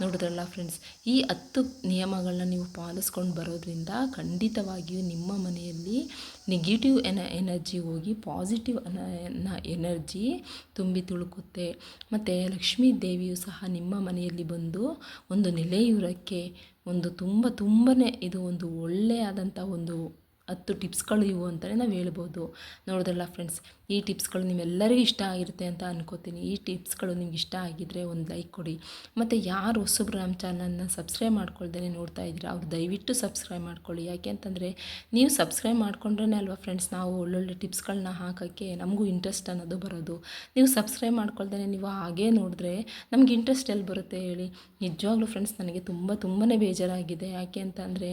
ನೋಡಿದ್ರಲ್ಲ ಫ್ರೆಂಡ್ಸ್ ಈ ಹತ್ತು ನಿಯಮಗಳನ್ನ ನೀವು ಪಾಲಿಸ್ಕೊಂಡು ಬರೋದ್ರಿಂದ ಖಂಡಿತವಾಗಿಯೂ ನಿಮ್ಮ ಮನೆಯಲ್ಲಿ ನೆಗೆಟಿವ್ ಎನ ಎನರ್ಜಿ ಹೋಗಿ ಪಾಸಿಟಿವ್ ಅನ ಎನರ್ಜಿ ತುಂಬಿ ತುಳುಕುತ್ತೆ. ಮತ್ತು ಲಕ್ಷ್ಮೀ ದೇವಿಯು ಸಹ ನಿಮ್ಮ ಮನೆಯಲ್ಲಿ ಬಂದು ಒಂದು ನೆಲೆಯೂರಕ್ಕೆ ಒಂದು ತುಂಬ ತುಂಬಾ ಇದು ಒಂದು ಒಳ್ಳೆಯಾದಂಥ ಒಂದು ಹತ್ತು ಟಿಪ್ಸ್ಗಳು ಇವು ಅಂತಲೇ ನಾವು ಹೇಳ್ಬೋದು. ನೋಡಿದ್ರಲ್ಲ ಫ್ರೆಂಡ್ಸ್ ಈ ಟಿಪ್ಸ್ಗಳು ನಿಮ್ಮೆಲ್ಲರಿಗೂ ಇಷ್ಟ ಆಗಿರುತ್ತೆ ಅಂತ ಅನ್ಕೋತೀನಿ. ಈ ಟಿಪ್ಸ್ಗಳು ನಿಮ್ಗೆ ಇಷ್ಟ ಆಗಿದ್ದರೆ ಒಂದು ಲೈಕ್ ಕೊಡಿ. ಮತ್ತು ಯಾರು ಹೊಸಬ್ರು ನಮ್ಮ ಚಾನಲ್ನ ಸಬ್ಸ್ಕ್ರೈಬ್ ಮಾಡ್ಕೊಳ್ದೇ ನೋಡ್ತಾ ಇದ್ದೀರಾ, ಅವ್ರು ದಯವಿಟ್ಟು ಸಬ್ಸ್ಕ್ರೈಬ್ ಮಾಡ್ಕೊಳ್ಳಿ. ಯಾಕೆ ಅಂತಂದರೆ ನೀವು ಸಬ್ಸ್ಕ್ರೈಬ್ ಮಾಡ್ಕೊಂಡ್ರೇ ಅಲ್ವಾ ಫ್ರೆಂಡ್ಸ್ ನಾವು ಒಳ್ಳೊಳ್ಳೆ ಟಿಪ್ಸ್ಗಳನ್ನ ಹಾಕೋಕ್ಕೆ ನಮಗೂ ಇಂಟ್ರೆಸ್ಟ್ ಅನ್ನೋದು ಬರೋದು. ನೀವು ಸಬ್ಸ್ಕ್ರೈಬ್ ಮಾಡ್ಕೊಳ್ದೇ ನೀವು ಹಾಗೇ ನೋಡಿದ್ರೆ ನಮ್ಗೆ ಇಂಟ್ರೆಸ್ಟ್ ಎಲ್ಲಿ ಬರುತ್ತೆ ಹೇಳಿ. ನಿಜವಾಗ್ಲೂ ಫ್ರೆಂಡ್ಸ್ ನನಗೆ ತುಂಬ ತುಂಬಾ ಬೇಜಾರಾಗಿದೆ. ಯಾಕೆ ಅಂತಂದರೆ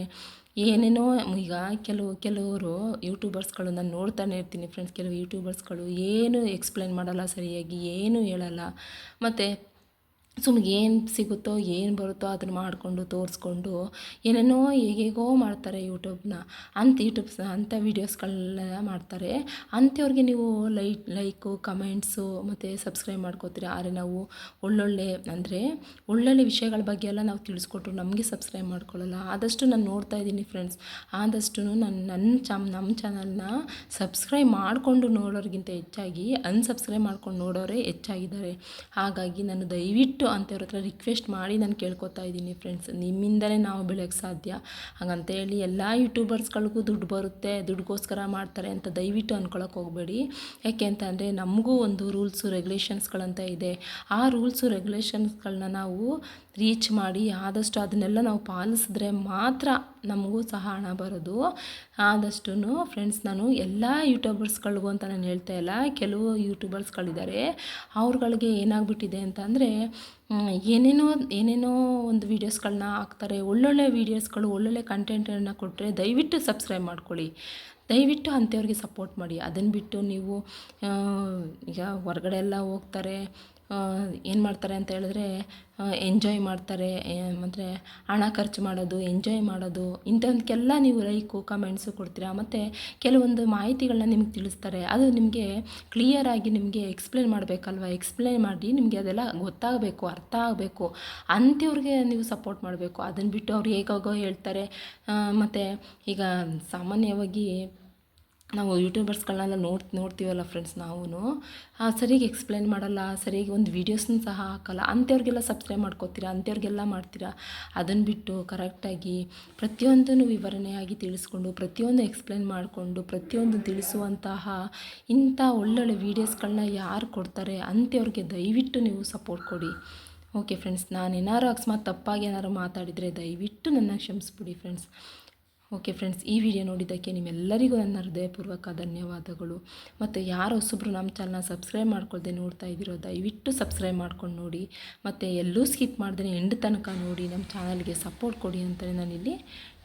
ಏನೇನೋ ಈಗ ಕೆಲವು, ಕೆಲವರು ಯೂಟ್ಯೂಬರ್ಸ್ಗಳು ನಾನು ನೋಡ್ತಾನೆ ಇರ್ತೀನಿ ಫ್ರೆಂಡ್ಸ್ ಕೆಲವು ಯೂಟ್ಯೂಬರ್ಸ್ಗಳು ಏನು ಎಕ್ಸ್ಪ್ಲೇನ್ ಮಾಡಲ್ಲ ಸರಿಯಾಗಿ, ಏನು ಹೇಳಲ್ಲ. ಮತ್ತು ಸುಮ್ನೆ ಏನು ಸಿಗುತ್ತೋ, ಏನು ಬರುತ್ತೋ ಅದನ್ನು ಮಾಡಿಕೊಂಡು, ತೋರಿಸ್ಕೊಂಡು ಏನೇನೋ ಹೇಗೇಗೋ ಮಾಡ್ತಾರೆ ಯೂಟ್ಯೂಬ್ನ. ಅಂಥ ಯೂಟ್ಯೂಬ್ಸ್, ಅಂಥ ವೀಡಿಯೋಸ್ಗಳೆಲ್ಲ ಮಾಡ್ತಾರೆ. ಅಂಥವ್ರಿಗೆ ನೀವು ಲೈಕ್ ಲೈಕು, ಕಮೆಂಟ್ಸು ಮತ್ತು ಸಬ್ಸ್ಕ್ರೈಬ್ ಮಾಡ್ಕೋತೀರಿ? ಆದರೆ ನಾವು ಒಳ್ಳೊಳ್ಳೆ ಅಂದರೆ ಒಳ್ಳೊಳ್ಳೆ ವಿಷಯಗಳ ಬಗ್ಗೆ ಎಲ್ಲ ನಾವು ತಿಳಿಸ್ಕೊಟ್ರು ನಮಗೆ ಸಬ್ಸ್ಕ್ರೈಬ್ ಮಾಡ್ಕೊಳ್ಳಲ್ಲ. ಆದಷ್ಟು ನಾನು ನೋಡ್ತಾ ಇದ್ದೀನಿ ಫ್ರೆಂಡ್ಸ್. ಆದಷ್ಟು ನಾನು ನನ್ನ ಚಾಮ್ ನಮ್ಮ ಚಾನಲ್ನ ಸಬ್ಸ್ಕ್ರೈಬ್ ಮಾಡಿಕೊಂಡು ನೋಡೋರಿಗಿಂತ ಹೆಚ್ಚಾಗಿ, ಅನ್ಸಬ್ಸ್ಕ್ರೈಬ್ ಮಾಡ್ಕೊಂಡು ನೋಡೋರೇ ಹೆಚ್ಚಾಗಿದ್ದಾರೆ. ಹಾಗಾಗಿ ನಾನು ದಯವಿಟ್ಟು ಅಂಥವ್ರ ಹತ್ರ ರಿಕ್ವೆಸ್ಟ್ ಮಾಡಿ ನಾನು ಕೇಳ್ಕೊತಾ ಇದ್ದೀನಿ ಫ್ರೆಂಡ್ಸ್ ನಿಮ್ಮಿಂದಲೇ ನಾವು ಬೆಳೆಯೋಕ್ಕೆ ಸಾಧ್ಯ. ಹಾಗಂತೇಳಿ ಎಲ್ಲ ಯೂಟ್ಯೂಬರ್ಸ್ಗಳಿಗೂ ದುಡ್ಡು ಬರುತ್ತೆ, ದುಡ್ಡುಗೋಸ್ಕರ ಮಾಡ್ತಾರೆ ಅಂತ ದಯವಿಟ್ಟು ಅಂದ್ಕೊಳಕ್ಕೆ ಹೋಗಬೇಡಿ. ಯಾಕೆ ಅಂತ ಅಂದರೆ ನಮಗೂ ಒಂದು ರೂಲ್ಸು ರೆಗ್ಯುಲೇಷನ್ಸ್ಗಳಂತ ಇದೆ. ಆ ರೂಲ್ಸು ರೆಗ್ಯುಲೇಷನ್ಸ್ಗಳನ್ನ ನಾವು ರೀಚ್ ಮಾಡಿ ಆದಷ್ಟು ಅದನ್ನೆಲ್ಲ ನಾವು ಪಾಲಿಸಿದ್ರೆ ಮಾತ್ರ ನಮಗೂ ಸಹ ಹಣ ಬರೋದು. ಆದಷ್ಟು ಫ್ರೆಂಡ್ಸ್ ನಾನು ಎಲ್ಲ ಯೂಟ್ಯೂಬರ್ಸ್ಗಳಿಗೂ ಅಂತ ನಾನು ಹೇಳ್ತಾ ಇಲ್ಲ, ಕೆಲವು ಯೂಟ್ಯೂಬರ್ಸ್ಗಳಿದ್ದಾರೆ ಅವ್ರುಗಳಿಗೆ ಏನಾಗ್ಬಿಟ್ಟಿದೆ ಅಂತ ಅಂದರೆ ಏನೇನೋ ಏನೇನೋ ಒಂದು ವೀಡಿಯೋಸ್ಗಳನ್ನ ಹಾಕ್ತಾರೆ, ಒಳ್ಳೊಳ್ಳೆ ವೀಡಿಯೋಸ್ಗಳು ಒಳ್ಳೊಳ್ಳೆ ಕಂಟೆಂಟನ್ನು ಕೊಟ್ಟರೆ ದಯವಿಟ್ಟು ಸಬ್ಸ್ಕ್ರೈಬ್ ಮಾಡ್ಕೊಳ್ಳಿ. ದಯವಿಟ್ಟು ಅಂಥವ್ರಿಗೆ ಸಪೋರ್ಟ್ ಮಾಡಿ. ಅದನ್ನು ಬಿಟ್ಟು ನೀವು ಈಗ ಹೊರಗಡೆ ಎಲ್ಲ ಹೋಗ್ತಾರೆ ಏನು ಮಾಡ್ತಾರೆ ಅಂತ ಹೇಳಿದ್ರೆ ಎಂಜಾಯ್ ಮಾಡ್ತಾರೆ ಅಂದರೆ ಹಣ ಖರ್ಚು ಮಾಡೋದು ಎಂಜಾಯ್ ಮಾಡೋದು ಇಂಥದಕ್ಕೆಲ್ಲ ನೀವು ಲೈಕು ಕಮೆಂಟ್ಸು ಕೊಡ್ತೀರಾ? ಮತ್ತು ಕೆಲವೊಂದು ಮಾಹಿತಿಗಳನ್ನ ನಿಮ್ಗೆ ತಿಳಿಸ್ತಾರೆ. ಅದು ನಿಮಗೆ ಕ್ಲಿಯರಾಗಿ ನಿಮಗೆ ಎಕ್ಸ್ಪ್ಲೇನ್ ಮಾಡಬೇಕಲ್ವ? ಎಕ್ಸ್ಪ್ಲೇನ್ ಮಾಡಿ ನಿಮಗೆ ಅದೆಲ್ಲ ಗೊತ್ತಾಗಬೇಕು, ಅರ್ಥ ಆಗಬೇಕು. ಅಂಥವ್ರಿಗೆ ನೀವು ಸಪೋರ್ಟ್ ಮಾಡಬೇಕು. ಅದನ್ನು ಬಿಟ್ಟು ಅವ್ರು ಹೇಗಾಗೋ ಹೇಳ್ತಾರೆ. ಮತ್ತು ಈಗ ಸಾಮಾನ್ಯವಾಗಿ ನಾವು ಯೂಟ್ಯೂಬರ್ಸ್ಗಳನ್ನೆಲ್ಲ ನೋಡ್, ನೋಡ್ತೀವಲ್ಲ ಫ್ರೆಂಡ್ಸ್ ನಾವು ಸರಿಗೆ ಎಕ್ಸ್ಪ್ಲೇನ್ ಮಾಡಲ್ಲ, ಸರಿಗೆ ಒಂದು ವೀಡಿಯೋಸ್ನ ಸಹ ಹಾಕಲ್ಲ ಅಂಥವ್ರಿಗೆಲ್ಲ ಸಬ್ಸ್ಕ್ರೈಬ್ ಮಾಡ್ಕೋತೀರಾ ಅಂಥವ್ರಿಗೆಲ್ಲ ಮಾಡ್ತೀರಾ ಅದನ್ನು ಬಿಟ್ಟು ಕರೆಕ್ಟಾಗಿ ಪ್ರತಿಯೊಂದನ್ನು ವಿವರಣೆಯಾಗಿ ತಿಳಿಸ್ಕೊಂಡು, ಪ್ರತಿಯೊಂದು ಎಕ್ಸ್ಪ್ಲೇನ್ ಮಾಡಿಕೊಂಡು, ಪ್ರತಿಯೊಂದು ತಿಳಿಸುವಂತಹ ಇಂಥ ಒಳ್ಳೊಳ್ಳೆ ವೀಡಿಯೋಸ್ಗಳನ್ನ ಯಾರು ಕೊಡ್ತಾರೆ ಅಂಥವ್ರಿಗೆ ದಯವಿಟ್ಟು ನೀವು ಸಪೋರ್ಟ್ ಕೊಡಿ. ಓಕೆ ಫ್ರೆಂಡ್ಸ್ ನಾನು ಏನಾರು ಅಕಸ್ಮಾತ್ ತಪ್ಪಾಗಿ ಏನಾರು ಮಾತಾಡಿದರೆ ದಯವಿಟ್ಟು ನನ್ನ ಕ್ಷಮಿಸ್ಬಿಡಿ ಫ್ರೆಂಡ್ಸ್ ಓಕೆ ಫ್ರೆಂಡ್ಸ್ ಈ ವಿಡಿಯೋ ನೋಡಿದ್ದಕ್ಕೆ ನಿಮ್ಮೆಲ್ಲರಿಗೂ ನನ್ನ ಹೃದಯಪೂರ್ವಕ ಧನ್ಯವಾದಗಳು. ಮತ್ತು ಯಾರು ಹೊಸಬ್ರು ನಮ್ಮ ಚಾನಲ್ನ ಸಬ್ಸ್ಕ್ರೈಬ್ ಮಾಡ್ಕೊಳ್ದೆ ನೋಡ್ತಾ ಇದ್ದೀರೋ, ದಯವಿಟ್ಟು ಸಬ್ಸ್ಕ್ರೈಬ್ ಮಾಡ್ಕೊಂಡು ನೋಡಿ. ಮತ್ತು ಎಲ್ಲೂ ಸ್ಕಿಪ್ ಮಾಡ್ದೇ ಎಂಡ್ ತನಕ ನೋಡಿ, ನಮ್ಮ ಚಾನಲ್ಗೆ ಸಪೋರ್ಟ್ ಕೊಡಿ ಅಂತಲೇ ನಾನಿಲ್ಲಿ